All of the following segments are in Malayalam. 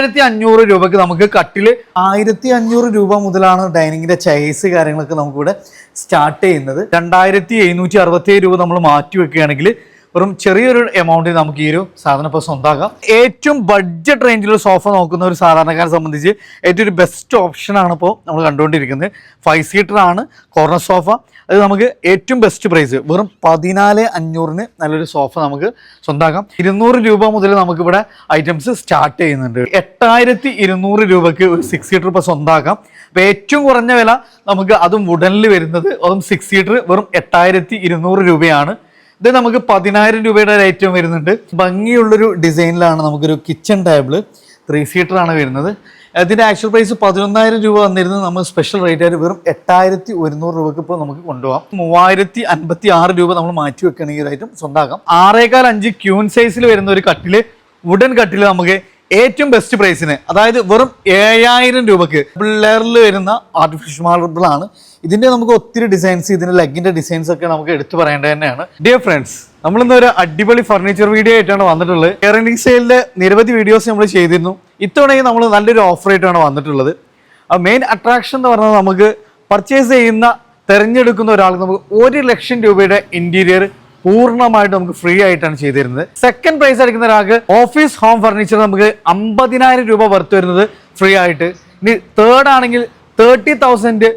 രണ്ടായിരത്തി അഞ്ഞൂറ് രൂപക്ക് നമുക്ക് കട്ടിൽ ആയിരത്തി അഞ്ഞൂറ് രൂപ മുതലാണ് ഡൈനിങ്ങിന്റെ ചൈസ് കാര്യങ്ങളൊക്കെ നമുക്കിവിടെ സ്റ്റാർട്ട് ചെയ്യുന്നത്. രണ്ടായിരത്തി എഴുന്നൂറ്റി അറുപത്തി രൂപ നമ്മൾ മാറ്റി വെക്കുകയാണെങ്കിൽ വെറും ചെറിയൊരു എമൗണ്ടിൽ നമുക്ക് ഈ ഒരു സാധനം ഇപ്പോൾ സ്വന്തമാക്കാം ഏറ്റവും ബഡ്ജറ്റ് റേഞ്ചിലുള്ള സോഫ നോക്കുന്ന ഒരു സാധാരണക്കാരെ സംബന്ധിച്ച് ഏറ്റവും ഒരു ബെസ്റ്റ് ഓപ്ഷനാണ് ഇപ്പോൾ നമ്മൾ കണ്ടുകൊണ്ടിരിക്കുന്നത്. ഫൈവ് സീറ്റർ ആണ് കോർണർ സോഫ അത് നമുക്ക് ഏറ്റവും ബെസ്റ്റ് പ്രൈസ് വെറും പതിനാല് അഞ്ഞൂറിന് നല്ലൊരു സോഫ നമുക്ക് സ്വന്തമാക്കാം ഇരുന്നൂറ് രൂപ മുതൽ നമുക്കിവിടെ ഐറ്റംസ് സ്റ്റാർട്ട് ചെയ്യുന്നുണ്ട്. എട്ടായിരത്തി ഇരുന്നൂറ് രൂപയ്ക്ക് ഒരു സിക്സ് സീറ്റർ ഇപ്പോൾ സ്വന്തമാക്കാം അപ്പോൾ ഏറ്റവും കുറഞ്ഞ വില നമുക്ക് അതും വുഡനിൽ വരുന്നത്. അതും സിക്സ് സീറ്റർ വെറും എട്ടായിരത്തി ഇരുന്നൂറ് രൂപയാണ്. ഇത് നമുക്ക് പതിനായിരം രൂപയുടെ ഒരു ഐറ്റം വരുന്നുണ്ട്. ഭംഗിയുള്ളൊരു ഡിസൈനിലാണ് നമുക്കൊരു കിച്ചൺ ടേബിൾ ത്രീ സീറ്റർ ആണ് വരുന്നത്. അതിന്റെ ആക്ച്വൽ പ്രൈസ് പതിനൊന്നായിരം രൂപ വന്നിരുന്നത് നമ്മൾ സ്പെഷ്യൽ റേറ്റ് ആയിട്ട് വെറും എട്ടായിരത്തി ഒരുന്നൂറ് രൂപയ്ക്ക് ഇപ്പോൾ നമുക്ക് കൊണ്ടുപോകാം. മൂവായിരത്തി അൻപത്തി ആറ് രൂപ നമ്മൾ മാറ്റി വെക്കുകയാണെങ്കിൽ ഒരു ഐറ്റം സ്വന്തമാക്കാം. ആറേകാൽ അഞ്ച് ക്യൂൺ സൈസിൽ വരുന്ന ഒരു കട്ടിൽ വുഡൻ കട്ടിൽ നമുക്ക് ഏറ്റവും ബെസ്റ്റ് പ്രൈസിന് അതായത് വെറും ഏഴായിരം രൂപക്ക് ലെയറിൽ വരുന്ന ആർട്ടിഫിഷ്യൽ മാർബിൾ ആണ്. ഇതിന്റെ നമുക്ക് ഒത്തിരി ഡിസൈൻസ് ഇതിന്റെ ലെഗിന്റെ ഡിസൈൻസ് ഒക്കെ നമുക്ക് എടുത്തു പറയേണ്ടത് തന്നെയാണ്. ഡിയർ ഫ്രണ്ട്സ് നമ്മളിന്ന് ഒരു അടിപൊളി ഫർണിച്ചർ വീഡിയോ ആയിട്ടാണ് വന്നിട്ടുള്ളത്. കെയറിംഗ് സെയിലിന്റെ നിരവധി വീഡിയോസ് നമ്മൾ ചെയ്തിരുന്നു. ഇത്തവണയും നമ്മൾ നല്ലൊരു ഓഫർ ആയിട്ടാണ് വന്നിട്ടുള്ളത്. ആ മെയിൻ അട്രാക്ഷൻ എന്ന് പറഞ്ഞാൽ നമുക്ക് പർച്ചേസ് ചെയ്യുന്ന തിരഞ്ഞെടുക്കുന്ന ഒരാൾക്ക് നമുക്ക് ഒരു ലക്ഷം രൂപയുടെ ഇന്റീരിയർ പൂർണമായിട്ട് നമുക്ക് ഫ്രീ ആയിട്ടാണ് ചെയ്തിരുന്നത്. സെക്കൻഡ് പ്രൈസ് അടിക്കുന്ന ഒരാൾക്ക് ഓഫീസ് ഹോം ഫർണിച്ചർ നമുക്ക് അമ്പതിനായിരം രൂപ വർത്ത് വരുന്നത് ഫ്രീ ആയിട്ട്. ഇനി തേർഡ് ആണെങ്കിൽ തേർട്ടി തൗസൻഡ്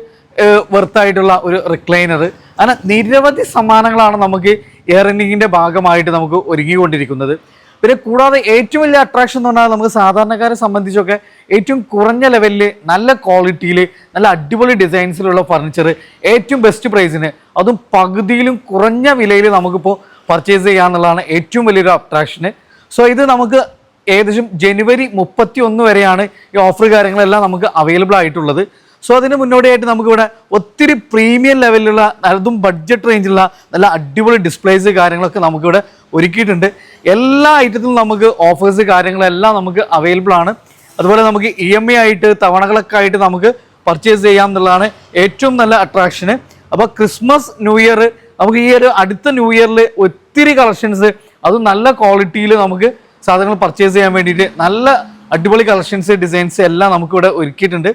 വർത്തായിട്ടുള്ള ഒരു റിക്ലൈനർ അങ്ങനെ നിരവധി സമ്മാനങ്ങളാണ് നമുക്ക് എയർ ഇന്നിങ്ങിന്റെ ഭാഗമായിട്ട് നമുക്ക് ഒരുങ്ങിക്കൊണ്ടിരിക്കുന്നത്. പിന്നെ കൂടാതെ ഏറ്റവും വലിയ അട്രാക്ഷൻ എന്ന് പറഞ്ഞാൽ നമുക്ക് സാധാരണക്കാരെ സംബന്ധിച്ചൊക്കെ ഏറ്റവും കുറഞ്ഞ ലെവലിൽ നല്ല ക്വാളിറ്റിയിൽ നല്ല അടിപൊളി ഡിസൈൻസിലുള്ള ഫർണിച്ചർ ഏറ്റവും ബെസ്റ്റ് പ്രൈസിന് അതും പകുതിയിലും കുറഞ്ഞ വിലയിൽ നമുക്കിപ്പോൾ പർച്ചേസ് ചെയ്യാന്നുള്ളതാണ് ഏറ്റവും വലിയൊരു അട്രാക്ഷന് സോ ഇത് നമുക്ക് ഏകദേശം ജനുവരി മുപ്പത്തി ഒന്ന് വരെയാണ് ഈ ഓഫർ കാര്യങ്ങളെല്ലാം നമുക്ക് അവൈലബിൾ ആയിട്ടുള്ളത്. സോ അതിന് മുന്നോടിയായിട്ട് നമുക്കിവിടെ ഒത്തിരി പ്രീമിയം ലെവലിലുള്ള അതും ബഡ്ജറ്റ് റേഞ്ചിലുള്ള നല്ല അടിപൊളി ഡിസ്പ്ലേസ് കാര്യങ്ങളൊക്കെ നമുക്കിവിടെ ഒരുക്കിയിട്ടുണ്ട്. എല്ലാ ഐറ്റത്തിലും നമുക്ക് ഓഫേഴ്സ് കാര്യങ്ങളെല്ലാം നമുക്ക് അവൈലബിൾ ആണ്. അതുപോലെ നമുക്ക് ഇ എം ഐ ആയിട്ട് തവണകളൊക്കെ ആയിട്ട് നമുക്ക് പർച്ചേസ് ചെയ്യാം എന്നുള്ളതാണ് ഏറ്റവും നല്ല അട്രാക്ഷന് അപ്പോൾ ക്രിസ്മസ് ന്യൂ ഇയർ നമുക്ക് ഈ ഒരു അടുത്ത ന്യൂ ഇയറിൽ ഒത്തിരി കളക്ഷൻസ് അത് നല്ല ക്വാളിറ്റിയിൽ നമുക്ക് സാധനങ്ങൾ പർച്ചേസ് ചെയ്യാൻ വേണ്ടിയിട്ട് നല്ല അടിപൊളി കളക്ഷൻസ് ഡിസൈൻസ് എല്ലാം നമുക്കിവിടെ ഒരുക്കിയിട്ടുണ്ട്.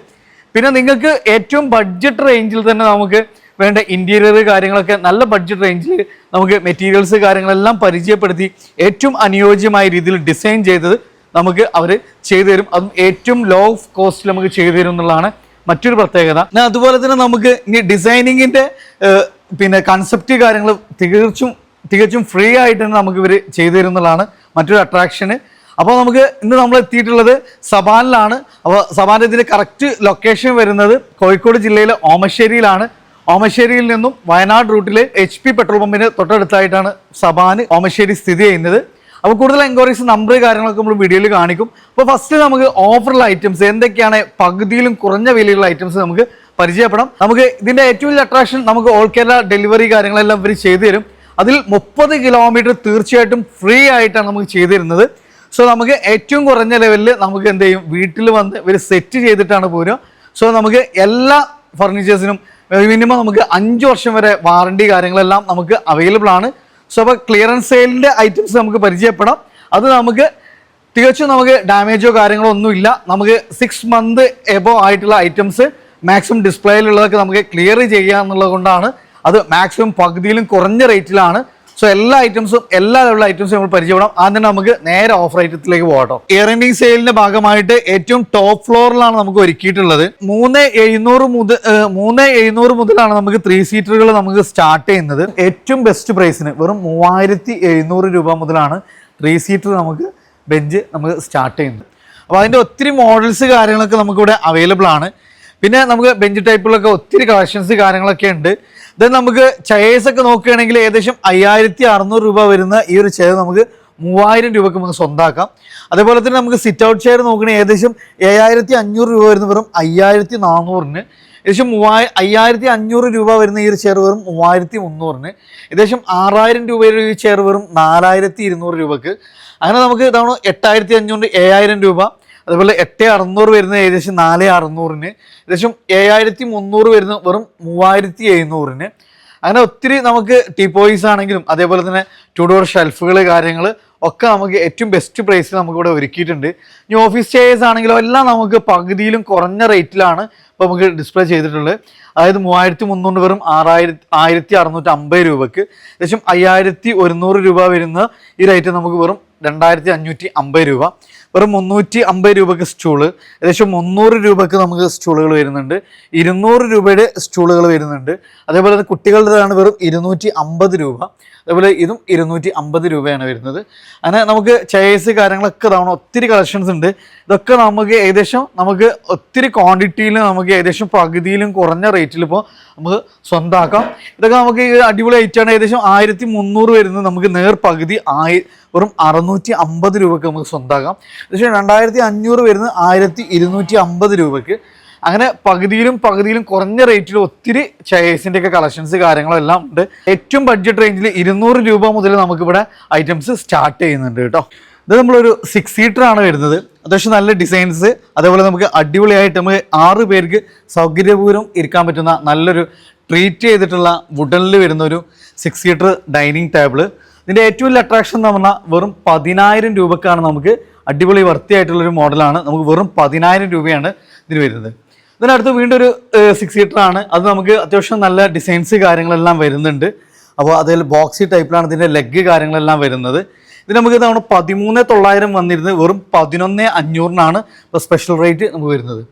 പിന്നെ നിങ്ങൾക്ക് ഏറ്റവും ബഡ്ജറ്റ് റേഞ്ചിൽ തന്നെ നമുക്ക് വേണ്ട ഇന്റീരിയർ കാര്യങ്ങളൊക്കെ നല്ല ബഡ്ജറ്റ് റേഞ്ചിൽ നമുക്ക് മെറ്റീരിയൽസ് കാര്യങ്ങളെല്ലാം പരിചയപ്പെടുത്തി ഏറ്റവും അനുയോജ്യമായ രീതിയിൽ ഡിസൈൻ ചെയ്തത് നമുക്ക് അവർ ചെയ്തു തരും. അതും ഏറ്റവും ലോ കോസ്റ്റിൽ നമുക്ക് ചെയ്തു തരും എന്നുള്ളതാണ് മറ്റൊരു പ്രത്യേകത. അതുപോലെ തന്നെ നമുക്ക് ഇനി ഡിസൈനിങ്ങിന്റെ പിന്നെ കൺസെപ്റ്റ് കാര്യങ്ങൾ തികച്ചും തികച്ചും ഫ്രീ ആയിട്ട് തന്നെ നമുക്ക് ഇവർ ചെയ്തു തരും എന്നുള്ളതാണ് മറ്റൊരു അട്രാക്ഷന് അപ്പോൾ നമുക്ക് ഇന്ന് നമ്മൾ എത്തിയിട്ടുള്ളത് സബാനിലാണ്. അപ്പോൾ സബാന്റെ ഇതിന്റെ കറക്റ്റ് ലൊക്കേഷൻ വരുന്നത് കോഴിക്കോട് ജില്ലയിലെ ഓമശ്ശേരിയിലാണ്. ഓമശ്ശേരിയിൽ നിന്നും വയനാട് റൂട്ടിലെ എച്ച് പി പെട്രോൾ പമ്പിന് തൊട്ടടുത്തായിട്ടാണ് സബാന് ഓമശ്ശേരി സ്ഥിതി ചെയ്യുന്നത്. അപ്പോൾ കൂടുതൽ എൻക്വയറീസ് നമ്പർ കാര്യങ്ങളൊക്കെ നമ്മൾ വീഡിയോയിൽ കാണിക്കും. അപ്പോൾ ഫസ്റ്റ് നമുക്ക് ഓഫറുള്ള ഐറ്റംസ് എന്തൊക്കെയാണ്? പകുതിയിലും കുറഞ്ഞ വിലയുള്ള ഐറ്റംസ് നമുക്ക് പരിചയപ്പെടാം. നമുക്ക് ഇതിന്റെ ഏറ്റവും വലിയ അട്രാക്ഷൻ നമുക്ക് ഓൾ കേരള ഡെലിവറി കാര്യങ്ങളെല്ലാം ഇവർ ചെയ്തു തരും. അതിൽ മുപ്പത് കിലോമീറ്റർ തീർച്ചയായിട്ടും ഫ്രീ ആയിട്ടാണ് നമുക്ക് ചെയ്തു തരുന്നത്. സോ നമുക്ക് ഏറ്റവും കുറഞ്ഞ ലെവലിൽ നമുക്ക് എന്ത് ചെയ്യും? വീട്ടിൽ വന്ന് ഇവർ സെറ്റ് ചെയ്തിട്ടാണ് പോരും സോ നമുക്ക് എല്ലാ ഫർണിച്ചേഴ്സിനും മിനിമം നമുക്ക് അഞ്ച് വർഷം വരെ വാറണ്ടി കാര്യങ്ങളെല്ലാം നമുക്ക് അവൈലബിൾ ആണ്. സോ അപ്പോൾ ക്ലിയറൻസ് സെയിലിന്റെ ഐറ്റംസ് നമുക്ക് പരിചയപ്പെടാം. അത് നമുക്ക് തികച്ചും നമുക്ക് ഡാമേജോ കാര്യങ്ങളോ ഒന്നുമില്ല നമുക്ക് സിക്സ് മന്ത് എബോ ആയിട്ടുള്ള ഐറ്റംസ് മാക്സിമം ഡിസ്പ്ലേയിലുള്ളതൊക്കെ നമുക്ക് ക്ലിയർ ചെയ്യുക എന്നുള്ളത് കൊണ്ടാണ്. അത് മാക്സിമം പകുതിയിലും കുറഞ്ഞ റേറ്റിലാണ് സോ എല്ലാ ഐറ്റംസും എല്ലാ ലെവലുള്ള ഐറ്റംസും നമ്മൾ പരിചയപ്പെടാം. ആദ്യം നമുക്ക് നേരെ ഓഫർ ഐറ്റത്തിലേക്ക് പോകട്ടോ എൻഡിങ് സെയിലിന്റെ ഭാഗമായിട്ട് ഏറ്റവും ടോപ്പ് ഫ്ലോറിലാണ് നമുക്ക് ഒരുക്കിയിട്ടുള്ളത്. മൂന്ന് എഴുന്നൂറ് മുതൽ മൂന്ന് എഴുന്നൂറ് മുതലാണ് നമുക്ക് ത്രീ സീറ്ററുകൾ നമുക്ക് സ്റ്റാർട്ട് ചെയ്യുന്നത്. ഏറ്റവും ബെസ്റ്റ് പ്രൈസിന് വെറും മൂവായിരത്തി എഴുന്നൂറ് രൂപ മുതലാണ് ത്രീ സീറ്റർ നമുക്ക് ബെഞ്ച് നമുക്ക് സ്റ്റാർട്ട് ചെയ്യുന്നത്. അപ്പോൾ അതിന്റെ ഒത്തിരി മോഡൽസ് കാര്യങ്ങളൊക്കെ നമുക്കിവിടെ അവൈലബിൾ ആണ്. പിന്നെ നമുക്ക് ബെഞ്ച് ടൈപ്പിലൊക്കെ ഒത്തിരി കളക്ഷൻസ് കാര്യങ്ങളൊക്കെ ഉണ്ട്. ദെൻ നമുക്ക് ചെയർസ് ഒക്കെ നോക്കുകയാണെങ്കിൽ ഏകദേശം അയ്യായിരത്തി അറുന്നൂറ് രൂപ വരുന്ന ഈ ഒരു ചെയർ നമുക്ക് മൂവായിരം രൂപക്ക് നമുക്ക് സ്വന്തമാക്കാം അതേപോലെ തന്നെ നമുക്ക് സിറ്റ് ഔട്ട് ചെയർ നോക്കുകയാണെങ്കിൽ ഏകദേശം ഏഴായിരത്തി അഞ്ഞൂറ് രൂപ വരുന്ന വെറും അയ്യായിരത്തി നാനൂറിന് ഏകദേശം മൂവായി അയ്യായിരത്തി അഞ്ഞൂറ് രൂപ വരുന്ന ഈ ഒരു ചെയർ വെറും മൂവായിരത്തി മുന്നൂറിന് ഏകദേശം ആറായിരം രൂപയുടെ ഈ ചെയർ വെറും നാലായിരത്തി ഇരുന്നൂറ് രൂപക്ക്. അങ്ങനെ നമുക്ക് ഇതാണ് എട്ടായിരത്തി അഞ്ഞൂറ് ഏഴായിരം രൂപ. അതുപോലെ എട്ട് അറുന്നൂറ് വരുന്ന ഏകദേശം നാല് അറുന്നൂറിന്. ഏകദേശം ഏഴായിരത്തി മുന്നൂറ് വരുന്ന വെറും മൂവായിരത്തി എഴുന്നൂറിന്. അങ്ങനെ ഒത്തിരി നമുക്ക് ടീപ്പോയിസ് ആണെങ്കിലും അതേപോലെ തന്നെ ടു ഡോർ ഷെൽഫുകൾ കാര്യങ്ങൾ ഒക്കെ നമുക്ക് ഏറ്റവും ബെസ്റ്റ് പ്രൈസിൽ നമുക്ക് ഇവിടെ ഒരുക്കിയിട്ടുണ്ട്. ഇനി ഓഫീസ് ചെയേഴ്സ് ആണെങ്കിലും എല്ലാം നമുക്ക് പകുതിയിലും കുറഞ്ഞ റേറ്റിലാണ് ഇപ്പോൾ നമുക്ക് ഡിസ്പ്ലേ ചെയ്തിട്ടുള്ളത്. അതായത് മൂവായിരത്തി മുന്നൂറ് വെറും ആറായിരത്തി ആയിരത്തി അറുന്നൂറ്റി അമ്പത് രൂപക്ക്. ഏകദേശം അയ്യായിരത്തി ഒരുന്നൂറ് രൂപ വരുന്ന ഈ റേറ്റ് നമുക്ക് വെറും രണ്ടായിരത്തി അഞ്ഞൂറ്റി അമ്പത് രൂപ. വെറും മുന്നൂറ്റി അമ്പത് രൂപക്ക് സ്റ്റൂൾ ഏകദേശം മുന്നൂറ് രൂപക്ക് നമുക്ക് സ്റ്റൂളുകൾ വരുന്നുണ്ട്. ഇരുന്നൂറ് രൂപയുടെ സ്റ്റൂളുകൾ വരുന്നുണ്ട്. അതേപോലെ തന്നെ കുട്ടികളുടേതാണ് വെറും ഇരുന്നൂറ്റി അമ്പത് രൂപ. അതേപോലെ ഇതും ഇരുന്നൂറ്റി അമ്പത് രൂപയാണ് വരുന്നത്. അങ്ങനെ നമുക്ക് ചെയേഴ്സ് കാര്യങ്ങളൊക്കെ തവണ ഒത്തിരി കളക്ഷൻസ് ഉണ്ട്. ഇതൊക്കെ നമുക്ക് ഏകദേശം നമുക്ക് ഒത്തിരി ക്വാണ്ടിറ്റിയിൽ നമുക്ക് ഏകദേശം പകുതിയിലും കുറഞ്ഞ റേറ്റിൽ ഇപ്പോൾ നമുക്ക് സ്വന്തമാക്കാം ഇതൊക്കെ നമുക്ക് അടിപൊളി ഐറ്റാണ് ഏകദേശം ആയിരത്തി മുന്നൂറ് വരുന്നത് നമുക്ക് നേർ പകുതി ആയി വെറും അറുന്നൂറ്റി അമ്പത് രൂപയ്ക്ക് നമുക്ക് സ്വന്തമാക്കാം ഏകദേശം രണ്ടായിരത്തി അഞ്ഞൂറ് വരുന്നത് ആയിരത്തി ഇരുന്നൂറ്റി അമ്പത് രൂപയ്ക്ക് അങ്ങനെ പകുതിയിലും പകുതിയിലും കുറഞ്ഞ റേറ്റിൽ ഒത്തിരി ചെയേഴ്സിന്റെ ഒക്കെ കളക്ഷൻസ് കാര്യങ്ങളും എല്ലാം ഉണ്ട്. ഏറ്റവും ബഡ്ജറ്റ് റേഞ്ചിൽ ഇരുന്നൂറ് രൂപ മുതൽ നമുക്കിവിടെ ഐറ്റംസ് സ്റ്റാർട്ട് ചെയ്യുന്നുണ്ട് കേട്ടോ. ഇത് നമ്മളൊരു സിക്സ് സീറ്റർ ആണ് വരുന്നത്. അത്യാവശ്യം നല്ല ഡിസൈൻസ് അതേപോലെ നമുക്ക് അടിപൊളിയായിട്ട് നമുക്ക് ആറ് പേർക്ക് സൗകര്യപൂർവം ഇരിക്കാൻ പറ്റുന്ന നല്ലൊരു ട്രീറ്റ് ചെയ്തിട്ടുള്ള വുഡനിൽ വരുന്ന ഒരു സിക്സ് സീറ്റർ ഡൈനിങ് ടേബിൾ ഇതിന്റെ ഏറ്റവും വലിയ അട്രാക്ഷൻ എന്ന് പറഞ്ഞാൽ വെറും പതിനായിരം രൂപക്കാണ് നമുക്ക് അടിപൊളി വൃത്തിയായിട്ടുള്ളൊരു മോഡലാണ് നമുക്ക് വെറും പതിനായിരം രൂപയാണ് ഇതിന് വരുന്നത്. ഇതിനടുത്ത് വീണ്ടും ഒരു സിക്സ് സീറ്റർ ആണ്. അത് നമുക്ക് അത്യാവശ്യം നല്ല ഡിസൈൻസ് കാര്യങ്ങളെല്ലാം വരുന്നുണ്ട്. അപ്പോൾ അതിൽ ബോക്സി ടൈപ്പിലാണ് ഇതിന്റെ ലെഗ് കാര്യങ്ങളെല്ലാം വരുന്നത്. ഇത് നമുക്ക് തവണ പതിമൂന്ന് തൊള്ളായിരം വന്നിരുന്നത്. വെറും പതിനൊന്ന് അഞ്ഞൂറിനാണ് ഇപ്പോൾ സ്പെഷ്യൽ റേറ്റ് നമുക്ക് വരുന്നത്.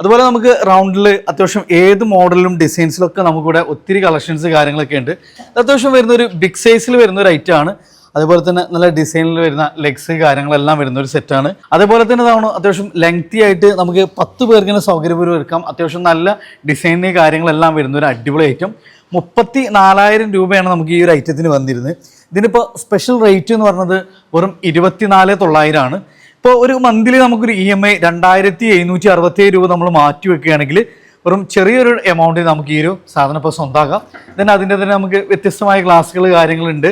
അതുപോലെ നമുക്ക് റൗണ്ടിൽ അത്യാവശ്യം ഏത് മോഡലിലും ഡിസൈൻസിലൊക്കെ നമുക്കിവിടെ ഒത്തിരി കളക്ഷൻസ് കാര്യങ്ങളൊക്കെ ഉണ്ട്. അത്യാവശ്യം വരുന്ന ഒരു ബിഗ് സൈസിൽ വരുന്ന ഒരു ഐറ്റം ആണ്. അതുപോലെ തന്നെ നല്ല ഡിസൈനിൽ വരുന്ന ലെഗ്സ് കാര്യങ്ങളെല്ലാം വരുന്ന ഒരു സെറ്റാണ് അതേപോലെ തന്നെ തവണ അത്യാവശ്യം ലെങ്തി ആയിട്ട് നമുക്ക് പത്ത് പേർക്കിന് സൗകര്യപൂർവം എടുക്കാം അത്യാവശ്യം നല്ല ഡിസൈനിൽ കാര്യങ്ങളെല്ലാം വരുന്ന ഒരു അടിപൊളി ഐറ്റം മുപ്പത്തി നാലായിരം രൂപയാണ് നമുക്ക് ഈ ഒരു ഐറ്റത്തിന് വന്നിരുന്നത്. ഇതിനിപ്പോൾ സ്പെഷ്യൽ റേറ്റ് എന്ന് പറഞ്ഞത് വെറും ഇരുപത്തിനാല് തൊള്ളായിരമാണ് ഇപ്പോൾ ഒരു മന്ത്ലി നമുക്കൊരു ഇ എം ഐ രണ്ടായിരത്തി എഴുന്നൂറ്റി അറുപത്തേഴ് രൂപ നമ്മൾ മാറ്റി വെക്കുകയാണെങ്കിൽ വെറും ചെറിയൊരു എമൗണ്ടിൽ നമുക്ക് ഈ ഒരു സാധനം ഇപ്പോൾ സ്വന്തമാക്കാം then അതിന്റെ തന്നെ നമുക്ക് വ്യത്യസ്തമായ ഗ്ലാസ്സുകൾ കാര്യങ്ങളുണ്ട്.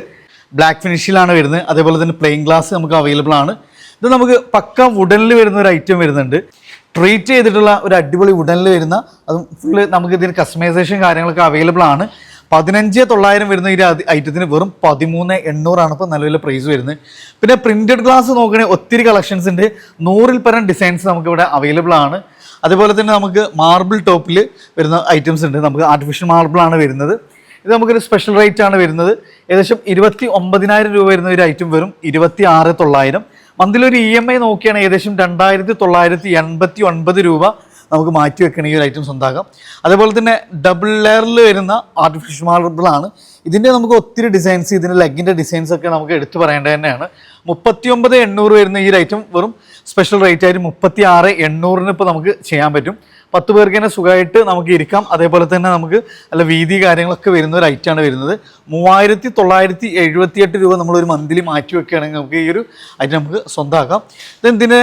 ബ്ലാക്ക് ഫിനിഷിലാണ് വരുന്നത്. അതേപോലെ തന്നെ പ്ലെയിൻ ഗ്ലാസ് നമുക്ക് അവൈലബിൾ ആണ്. ഇത് നമുക്ക് പക്ക വുഡനിൽ വരുന്ന ഒരു ഐറ്റം വരുന്നുണ്ട്. ട്രീറ്റ് ചെയ്തിട്ടുള്ള ഒരു അടിപൊളി വുഡനിൽ വരുന്ന അതും ഫുൾ നമുക്ക് ഇതിന് കസ്റ്റമൈസേഷൻ കാര്യങ്ങളൊക്കെ അവൈലബിൾ ആണ്. പതിനഞ്ച് തൊള്ളായിരം വരുന്ന ഈ ഐറ്റത്തിന് വെറും പതിമൂന്ന് എണ്ണൂറാണ് ഇപ്പോൾ നിലവിലെ പ്രൈസ് വരുന്നത്. പിന്നെ പ്രിന്റഡ് ഗ്ലാസ് നോക്കുകയാണെങ്കിൽ ഒത്തിരി കളക്ഷൻസ് ഉണ്ട്. നൂറിൽ പരം ഡിസൈൻസ് നമുക്കിവിടെ അവൈലബിൾ ആണ്. അതുപോലെ തന്നെ നമുക്ക് മാർബിൾ ടോപ്പിൽ വരുന്ന ഐറ്റംസ് ഉണ്ട്. നമുക്ക് ആർട്ടിഫിഷ്യൽ മാർബിളാണ് വരുന്നത്. ഇത് നമുക്കൊരു സ്പെഷ്യൽ റേറ്റ് ആണ് വരുന്നത്. ഏകദേശം ഇരുപത്തി ഒമ്പതിനായിരം രൂപ വരുന്ന ഒരു ഐറ്റം വരും ഇരുപത്തി ആറ് തൊള്ളായിരം മന്തിലൊരു ഇ എം ഐ നോക്കിയാണെങ്കിൽ ഏകദേശം രണ്ടായിരത്തി തൊള്ളായിരത്തി എൺപത്തി ഒൻപത് രൂപ നമുക്ക് മാറ്റി വെക്കണ ഈ ഒരു ഐറ്റം സ്വന്തമാക്കാം അതേപോലെ തന്നെ ഡബിൾ ലെയറിൽ വരുന്ന ആർട്ടിഫിഷ്യൽ മാർബിളാണ് ഇതിന്റെ നമുക്ക് ഒത്തിരി ഡിസൈൻസ് ഇതിന്റെ ലെഗിന്റെ ഡിസൈൻസ് ഒക്കെ നമുക്ക് എടുത്തു പറയേണ്ടത് തന്നെയാണ്. മുപ്പത്തി ഒമ്പത് എണ്ണൂറ് വരുന്ന ഈ ഒരു ഐറ്റം വെറും സ്പെഷ്യൽ റേറ്റ് ആയിട്ട് മുപ്പത്തി ആറ് എണ്ണൂറിന് ഇപ്പോൾ നമുക്ക് ചെയ്യാൻ പറ്റും. പത്ത് പേർക്ക് തന്നെ സുഖമായിട്ട് നമുക്ക് ഇരിക്കാം. അതേപോലെ തന്നെ നമുക്ക് നല്ല വീതി കാര്യങ്ങളൊക്കെ വരുന്ന ഒരു ഐറ്റമാണ് വരുന്നത്. മൂവായിരത്തി തൊള്ളായിരത്തി എഴുപത്തിയെട്ട് രൂപ നമ്മളൊരു മന്ത്ലി മാറ്റി വെക്കുകയാണെങ്കിൽ നമുക്ക് ഈ ഒരു ഐറ്റം നമുക്ക് സ്വന്തമാക്കാം ഇതെന്തിന്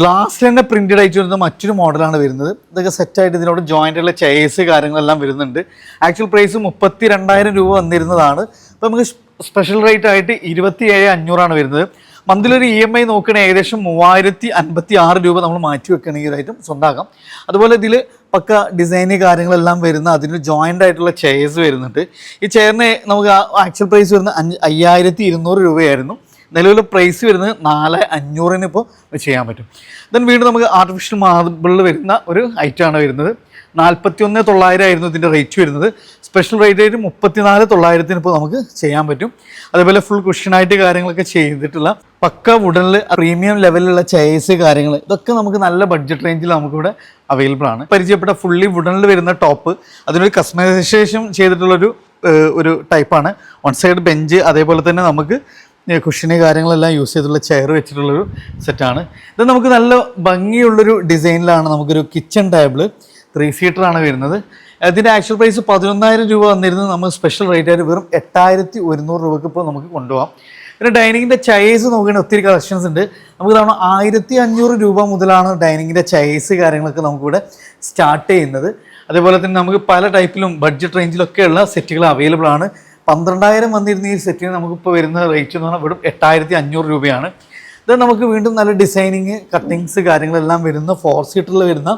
ഗ്ലാസ്സിൽ തന്നെ പ്രിന്റഡ് ആയിട്ട് വരുന്ന മറ്റൊരു മോഡലാണ് വരുന്നത്. ഇതൊക്കെ സെറ്റായിട്ട് ഇതിനോട് ജോയിന്റ് ഉള്ള ചെയേഴ്സ് കാര്യങ്ങളെല്ലാം വരുന്നുണ്ട്. ആക്ച്വൽ പ്രൈസ് മുപ്പത്തി രണ്ടായിരം രൂപ വന്നിരുന്നതാണ്. അപ്പോൾ നമുക്ക് സ്പെഷ്യൽ റേറ്റ് ആയിട്ട് ഇരുപത്തി ഏഴ് അഞ്ഞൂറാണ് വരുന്നത്. മന്ത്ലി ഒരു ഇ എം ഐ നോക്കണേ ഏകദേശം മൂവായിരത്തി അൻപത്തി ആറ് രൂപ നമ്മൾ മാറ്റി വെക്കുകയാണെങ്കിൽ ഇതായിട്ടും സ്വന്തമാക്കാം അതുപോലെ ഇതിൽ പക്ക ഡിസൈന് കാര്യങ്ങളെല്ലാം വരുന്ന അതിന് ജോയിന്റ് ആയിട്ടുള്ള ചെയർസ് വരുന്നുണ്ട്. ഈ ചെയറിന് നമുക്ക് ആക്ച്വൽ പ്രൈസ് വരുന്ന അഞ്ച് അയ്യായിരത്തി ഇരുന്നൂറ് രൂപയായിരുന്നു. നിലവിലെ പ്രൈസ് വരുന്നത് നാല് അഞ്ഞൂറിന് ഇപ്പോൾ ചെയ്യാൻ പറ്റും. ദെൻ വീണ്ടും നമുക്ക് ആർട്ടിഫിഷ്യൽ മാർബിളിൽ വരുന്ന ഒരു ഐറ്റമാണ് വരുന്നത്. നാൽപ്പത്തി ഒന്ന് തൊള്ളായിരം ആയിരുന്നു ഇതിന്റെ റേറ്റ് വരുന്നത്. സ്പെഷ്യൽ റേറ്റ് ആയിട്ട് മുപ്പത്തിനാല് തൊള്ളായിരത്തിന് ഇപ്പോൾ നമുക്ക് ചെയ്യാൻ പറ്റും. അതേപോലെ ഫുൾ കുഷനായിട്ട് കാര്യങ്ങളൊക്കെ ചെയ്തിട്ടുള്ള പക്ക വുഡനിൽ പ്രീമിയം ലെവലിലുള്ള ചെയർസ് കാര്യങ്ങൾ ഇതൊക്കെ നമുക്ക് നല്ല ബഡ്ജറ്റ് റേഞ്ചിൽ നമുക്കിവിടെ അവൈലബിൾ ആണ്. പരിചയപ്പെട്ട ഫുള്ളി വുഡനിൽ വരുന്ന ടോപ്പ് അതിനൊരു കസ്റ്റമൈസേഷൻ ചെയ്തിട്ടുള്ളൊരു ഒരു ടൈപ്പാണ് വൺ സൈഡ് ബെഞ്ച് അതേപോലെ തന്നെ നമുക്ക് കുഷന് കാര്യങ്ങളെല്ലാം യൂസ് ചെയ്തിട്ടുള്ള ചെയർ വെച്ചിട്ടുള്ളൊരു സെറ്റാണ് ഇത് നമുക്ക് നല്ല ഭംഗിയുള്ളൊരു ഡിസൈനിലാണ് നമുക്കൊരു കിച്ചൺ ടേബിൾ ത്രീ സീറ്ററാണ് വരുന്നത്. അതിന്റെ ആക്ച്വൽ പ്രൈസ് പതിനൊന്നായിരം രൂപ വന്നിരുന്നത് നമ്മൾ സ്പെഷ്യൽ റേറ്റ് ആയിട്ട് വെറും എട്ടായിരത്തി ഒരുന്നൂറ് രൂപയ്ക്ക് ഇപ്പോൾ നമുക്ക് കൊണ്ടുപോകാം പിന്നെ ഡൈനിങ്ങിന്റെ ചൈസ് നോക്കുകയാണെങ്കിൽ ഒത്തിരി കളക്ഷൻസ് ഉണ്ട്. നമുക്ക് തവണ ആയിരത്തി അഞ്ഞൂറ് രൂപ മുതലാണ് ഡൈനിങ്ങിന്റെ ചൈസ് കാര്യങ്ങളൊക്കെ നമുക്കിവിടെ സ്റ്റാർട്ട് ചെയ്യുന്നത്. അതേപോലെ തന്നെ നമുക്ക് പല ടൈപ്പിലും ബഡ്ജറ്റ് റേഞ്ചിലൊക്കെയുള്ള സെറ്റുകൾ അവൈലബിൾ ആണ്. പന്ത്രണ്ടായിരം വന്നിരുന്ന ഈ സെറ്റിന് നമുക്കിപ്പോൾ വരുന്ന റേറ്റ് എന്ന് പറഞ്ഞാൽ വെറും എട്ടായിരത്തി അഞ്ഞൂറ് രൂപയാണ്. ഇത് നമുക്ക് വീണ്ടും നല്ല ഡിസൈനിങ് കട്ടിങ്സ് കാര്യങ്ങളെല്ലാം വരുന്ന ഫോർ സീറ്ററിൽ വരുന്ന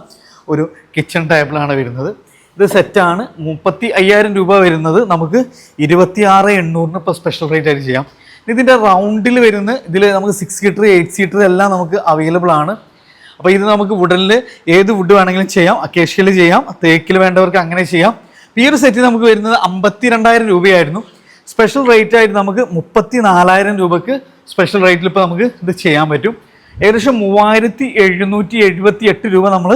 ഒരു കിച്ചൺ ടേബിളാണ് വരുന്നത്. ഇത് സെറ്റാണ് മുപ്പത്തി അയ്യായിരം രൂപ വരുന്നത് നമുക്ക് ഇരുപത്തി ആറ് എണ്ണൂറിന് ഇപ്പോൾ സ്പെഷ്യൽ റേറ്റ് ആയിട്ട് ചെയ്യാം. ഇതിന്റെ റൗണ്ടിൽ വരുന്ന ഇതിൽ നമുക്ക് സിക്സ് സീറ്റർ എയ്റ്റ് സീറ്റർ എല്ലാം നമുക്ക് അവൈലബിൾ ആണ്. അപ്പോൾ ഇത് നമുക്ക് വുഡനിൽ ഏത് വുഡ് വേണമെങ്കിലും ചെയ്യാം. അക്കേഷ്യയിൽ ചെയ്യാം. തേക്കിൽ വേണ്ടവർക്ക് അങ്ങനെ ചെയ്യാം. ഈ ഒരു സെറ്റ് നമുക്ക് വരുന്നത് അമ്പത്തി രണ്ടായിരം രൂപയായിരുന്നു. സ്പെഷ്യൽ റേറ്റ് ആയിട്ട് നമുക്ക് മുപ്പത്തി നാലായിരം രൂപക്ക് സ്പെഷ്യൽ റേറ്റിൽ ഇപ്പോൾ നമുക്ക് ഇത് ചെയ്യാൻ പറ്റും. ഏകദേശം മൂവായിരത്തി എഴുന്നൂറ്റി എഴുപത്തി എട്ട് രൂപ നമ്മൾ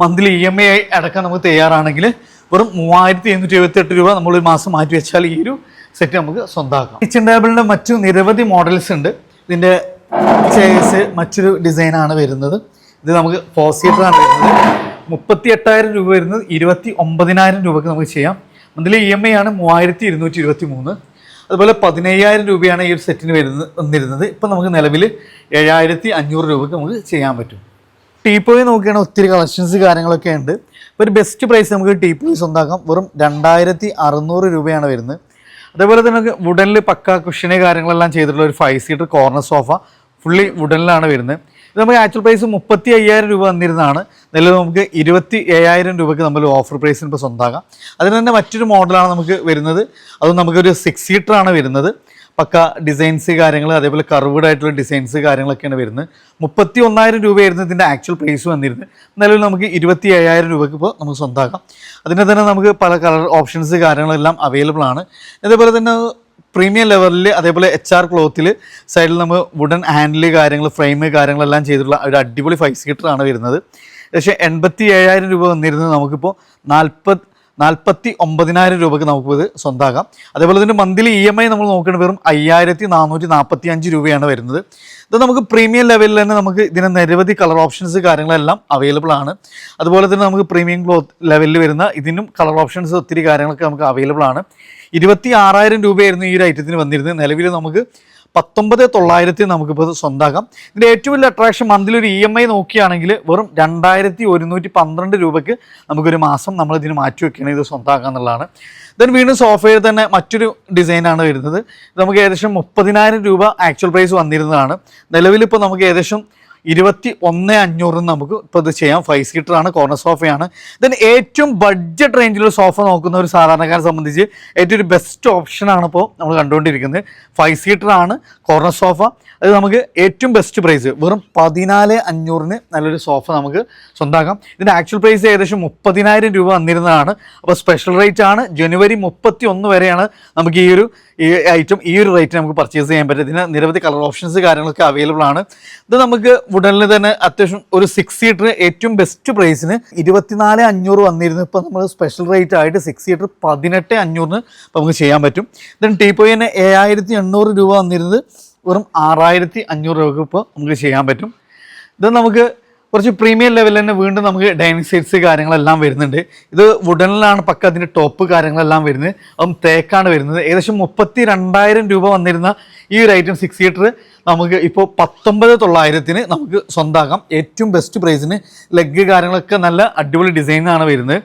മന്ത്ലി ഇ എം ഐ ആയി അടക്കാൻ നമുക്ക് തയ്യാറാണെങ്കിൽ വെറും മൂവായിരത്തി എഴുന്നൂറ്റി എഴുപത്തി എട്ട് രൂപ നമ്മൾ ഒരു മാസം മാറ്റി വെച്ചാൽ ഈ ഒരു സെറ്റ് നമുക്ക് സ്വന്തമാക്കാം കിച്ചൺ ടേബിളിന്റെ മറ്റു നിരവധി മോഡൽസ് ഉണ്ട്. ഇതിന്റെ ചെയർസ് മറ്റൊരു ഡിസൈനാണ് വരുന്നത്. ഇത് നമുക്ക് ഫോർ സീറ്ററാണ് വരുന്നത്. മുപ്പത്തി എട്ടായിരം രൂപ വരുന്നത് ഇരുപത്തി ഒമ്പതിനായിരം രൂപക്ക് നമുക്ക് ചെയ്യാം. മന്ത്ലി ഇ എം ഐ ആണ് മൂവായിരത്തി ഇരുന്നൂറ്റി ഇരുപത്തി മൂന്ന് അതുപോലെ പതിനയ്യായിരം രൂപയാണ് ഈ ഒരു സെറ്റിന് വരുന്നത് വന്നിരുന്നത്. ഇപ്പം നമുക്ക് നിലവിൽ ഏഴായിരത്തി അഞ്ഞൂറ് രൂപക്ക് നമുക്ക് ചെയ്യാൻ പറ്റും. ടീപ്പോയി നോക്കുകയാണെങ്കിൽ ഒത്തിരി കളക്ഷൻസ് കാര്യങ്ങളൊക്കെ ഉണ്ട്. ഇപ്പോൾ ഒരു ബെസ്റ്റ് പ്രൈസ് നമുക്ക് ടീപ്പോയി സ്വന്താക്കാം. വെറും രണ്ടായിരത്തി അറുന്നൂറ് രൂപയാണ് വരുന്നത്. അതേപോലെ തന്നെ നമുക്ക് വുഡനിൽ പക്ക കുഷനെ കാര്യങ്ങളെല്ലാം ചെയ്തിട്ടുള്ള ഒരു five seater corner sofa fully വുഡനിലാണ് വരുന്നത്. ഇത് നമുക്ക് ആക്ച്വൽ പ്രൈസ് മുപ്പത്തി അയ്യായിരം രൂപ വന്നിരുന്നതാണ് നിലവിൽ നമുക്ക് ഇരുപത്തി ഏഴായിരം രൂപയ്ക്ക് നമ്മൾ ഓഫർ പ്രൈസിന് ഇപ്പോൾ സ്വന്തമാക്കാം അതിന് തന്നെ മറ്റൊരു മോഡലാണ് നമുക്ക് വരുന്നത്. അതും നമുക്കൊരു സിക്സ് സീറ്ററാണ് വരുന്നത്. പക്ക ഡിസൈൻസ് കാര്യങ്ങൾ അതേപോലെ കർവ്ഡ് ആയിട്ടുള്ള ഡിസൈൻസ് കാര്യങ്ങളൊക്കെയാണ് വരുന്നത്. മുപ്പത്തി ഒന്നായിരം രൂപയായിരുന്നു ഇതിന്റെ ആക്ച്വൽ പ്രൈസ് വന്നിരുന്നത്. നിലവിൽ നമുക്ക് ഇരുപത്തി ഏഴായിരം രൂപയ്ക്ക് ഇപ്പോൾ നമുക്ക് സ്വന്തമാക്കാം അതിന്റെ തന്നെ നമുക്ക് പല കളർ ഓപ്ഷൻസ് കാര്യങ്ങളെല്ലാം അവൈലബിൾ ആണ്. അതേപോലെ തന്നെ പ്രീമിയം ലെവലിൽ അതേപോലെ എച്ച് ആർ ക്ലോത്തിൽ സൈഡിൽ നമ്മൾ വുഡൻ ഹാൻഡിൽ കാര്യങ്ങൾ ഫ്രെയിം കാര്യങ്ങളെല്ലാം ചെയ്തിട്ടുള്ള ഒരു അടിപൊളി ഫൈവ് സീറ്ററാണ് വരുന്നത്. പക്ഷേ എൺപത്തി ഏഴായിരം രൂപ വന്നിരുന്നത് നമുക്കിപ്പോൾ നാൽപ്പത് നാൽപ്പത്തി ഒമ്പതിനായിരം രൂപയ്ക്ക് നമുക്ക് ഇത് സ്വന്താകാം അതേപോലെ തന്നെ മന്ത്ലി ഇ എം ഐ നമ്മൾ നോക്കുന്നത് വെറും അയ്യായിരത്തി നാനൂറ്റി നാൽപ്പത്തി അഞ്ച് രൂപയാണ് വരുന്നത്. ഇത് നമുക്ക് പ്രീമിയം ലെവലിൽ തന്നെ നമുക്ക് ഇതിന് നിരവധി കളർ ഓപ്ഷൻസ് കാര്യങ്ങളെല്ലാം അവൈലബിൾ ആണ്. അതുപോലെ തന്നെ നമുക്ക് പ്രീമിയം ക്ലോത്ത് ലെവലിൽ വരുന്ന ഇതിനും കളർ ഓപ്ഷൻസ് ഒത്തിരി കാര്യങ്ങളൊക്കെ നമുക്ക് അവൈലബിൾ ആണ്. ഇരുപത്തി ആറായിരം രൂപയായിരുന്നു ഈ ഒരു ഐറ്റത്തിന് വന്നിരുന്നത്. നിലവിൽ നമുക്ക് പത്തൊമ്പത് തൊള്ളായിരത്തി നമുക്കിപ്പോൾ സ്വന്തമാക്കാം ഇതിന്റെ ഏറ്റവും വലിയ അട്രാക്ഷൻ മന്ത്ലി ഒരു ഇ എം ഐ നോക്കുകയാണെങ്കിൽ വെറും രണ്ടായിരത്തി ഒരുന്നൂറ്റി പന്ത്രണ്ട് രൂപയ്ക്ക് നമുക്കൊരു മാസം നമ്മൾ ഇതിന് മാറ്റി വെക്കുകയാണെങ്കിൽ ഇത് സ്വന്തമാക്കുക എന്നുള്ളതാണ്. ദെൻ വീണ്ടും സോഫയിൽ തന്നെ മറ്റൊരു ഡിസൈനാണ് വരുന്നത്. നമുക്ക് ഏകദേശം മുപ്പതിനായിരം രൂപ ആക്ച്വൽ പ്രൈസ് വന്നിരുന്നതാണ്. നിലവിലിപ്പോൾ നമുക്ക് ഏകദേശം ഇരുപത്തി ഒന്ന് അഞ്ഞൂറിന് നമുക്ക് ഇപ്പോൾ ഇത് ചെയ്യാം. ഫൈവ് ആണ് കോർണർ സോഫയാണ് ദെൻ ഏറ്റവും ബഡ്ജറ്റ് റേഞ്ചിലുള്ള സോഫ നോക്കുന്ന ഒരു സാധാരണക്കാരെ സംബന്ധിച്ച് ഏറ്റവും ഒരു ബെസ്റ്റ് ഓപ്ഷനാണ് ഇപ്പോൾ നമ്മൾ കണ്ടുകൊണ്ടിരിക്കുന്നത്. ഫൈവ് ആണ് കോർണർ സോഫ അത് നമുക്ക് ഏറ്റവും ബെസ്റ്റ് പ്രൈസ് വെറും പതിനാല് അഞ്ഞൂറിന് നല്ലൊരു സോഫ നമുക്ക് സ്വന്തമാക്കാം ഇതിന്റെ ആക്ച്വൽ പ്രൈസ് ഏകദേശം മുപ്പതിനായിരം രൂപ വന്നിരുന്നതാണ്. അപ്പോൾ സ്പെഷ്യൽ റേറ്റ് ആണ്. ജനുവരി മുപ്പത്തി ഒന്ന് വരെയാണ് നമുക്ക് ഈ ഒരു ഈ ഐറ്റം ഈ ഒരു റേറ്റ് നമുക്ക് പർച്ചേസ് ചെയ്യാൻ പറ്റും. ഇതിന് നിരവധി കളർ ഓപ്ഷൻസ് കാര്യങ്ങളൊക്കെ അവൈലബിൾ ആണ്. ഇത് നമുക്ക് വുഡനിൽ തന്നെ അത്യാവശ്യം ഒരു സിക്സ് സീറ്റർ ഏറ്റവും ബെസ്റ്റ് പ്രൈസിന് ഇരുപത്തിനാല് അഞ്ഞൂറ് വന്നിരുന്നു. ഇപ്പോൾ നമ്മൾ സ്പെഷ്യൽ റേറ്റ് ആയിട്ട് സിക്സ് സീറ്റർ പതിനെട്ട് അഞ്ഞൂറിന് നമുക്ക് ചെയ്യാൻ പറ്റും. ദെൻ ടീപ്പോയിന് ഏഴായിരത്തി എണ്ണൂറ് രൂപ വന്നിരുന്നത് വെറും ആറായിരത്തി അഞ്ഞൂറ് രൂപക്ക് ഇപ്പോൾ നമുക്ക് ചെയ്യാൻ പറ്റും. ഇത് നമുക്ക് കുറച്ച് പ്രീമിയം ലെവലിൽ തന്നെ വീണ്ടും നമുക്ക് ഡൈനിങ് സെറ്റ്സ് കാര്യങ്ങളെല്ലാം വരുന്നുണ്ട്. ഇത് വുഡനിലാണ് പക്ക അതിന്റെ ടോപ്പ് കാര്യങ്ങളെല്ലാം വരുന്നത്. അതും തേക്കാണ് വരുന്നത്. ഏകദേശം മുപ്പത്തി രണ്ടായിരം രൂപ വന്നിരുന്ന ഈ ഒരു ഐറ്റം സിക്സ് സീറ്റർ നമുക്ക് ഇപ്പോൾ പത്തൊമ്പത് തൊള്ളായിരത്തിന് നമുക്ക് സ്വന്തമാക്കാം ഏറ്റവും ബെസ്റ്റ് പ്രൈസിന് ലെഗ് കാര്യങ്ങളൊക്കെ നല്ല അടിപൊളി ഡിസൈനാണ് വരുന്നത്.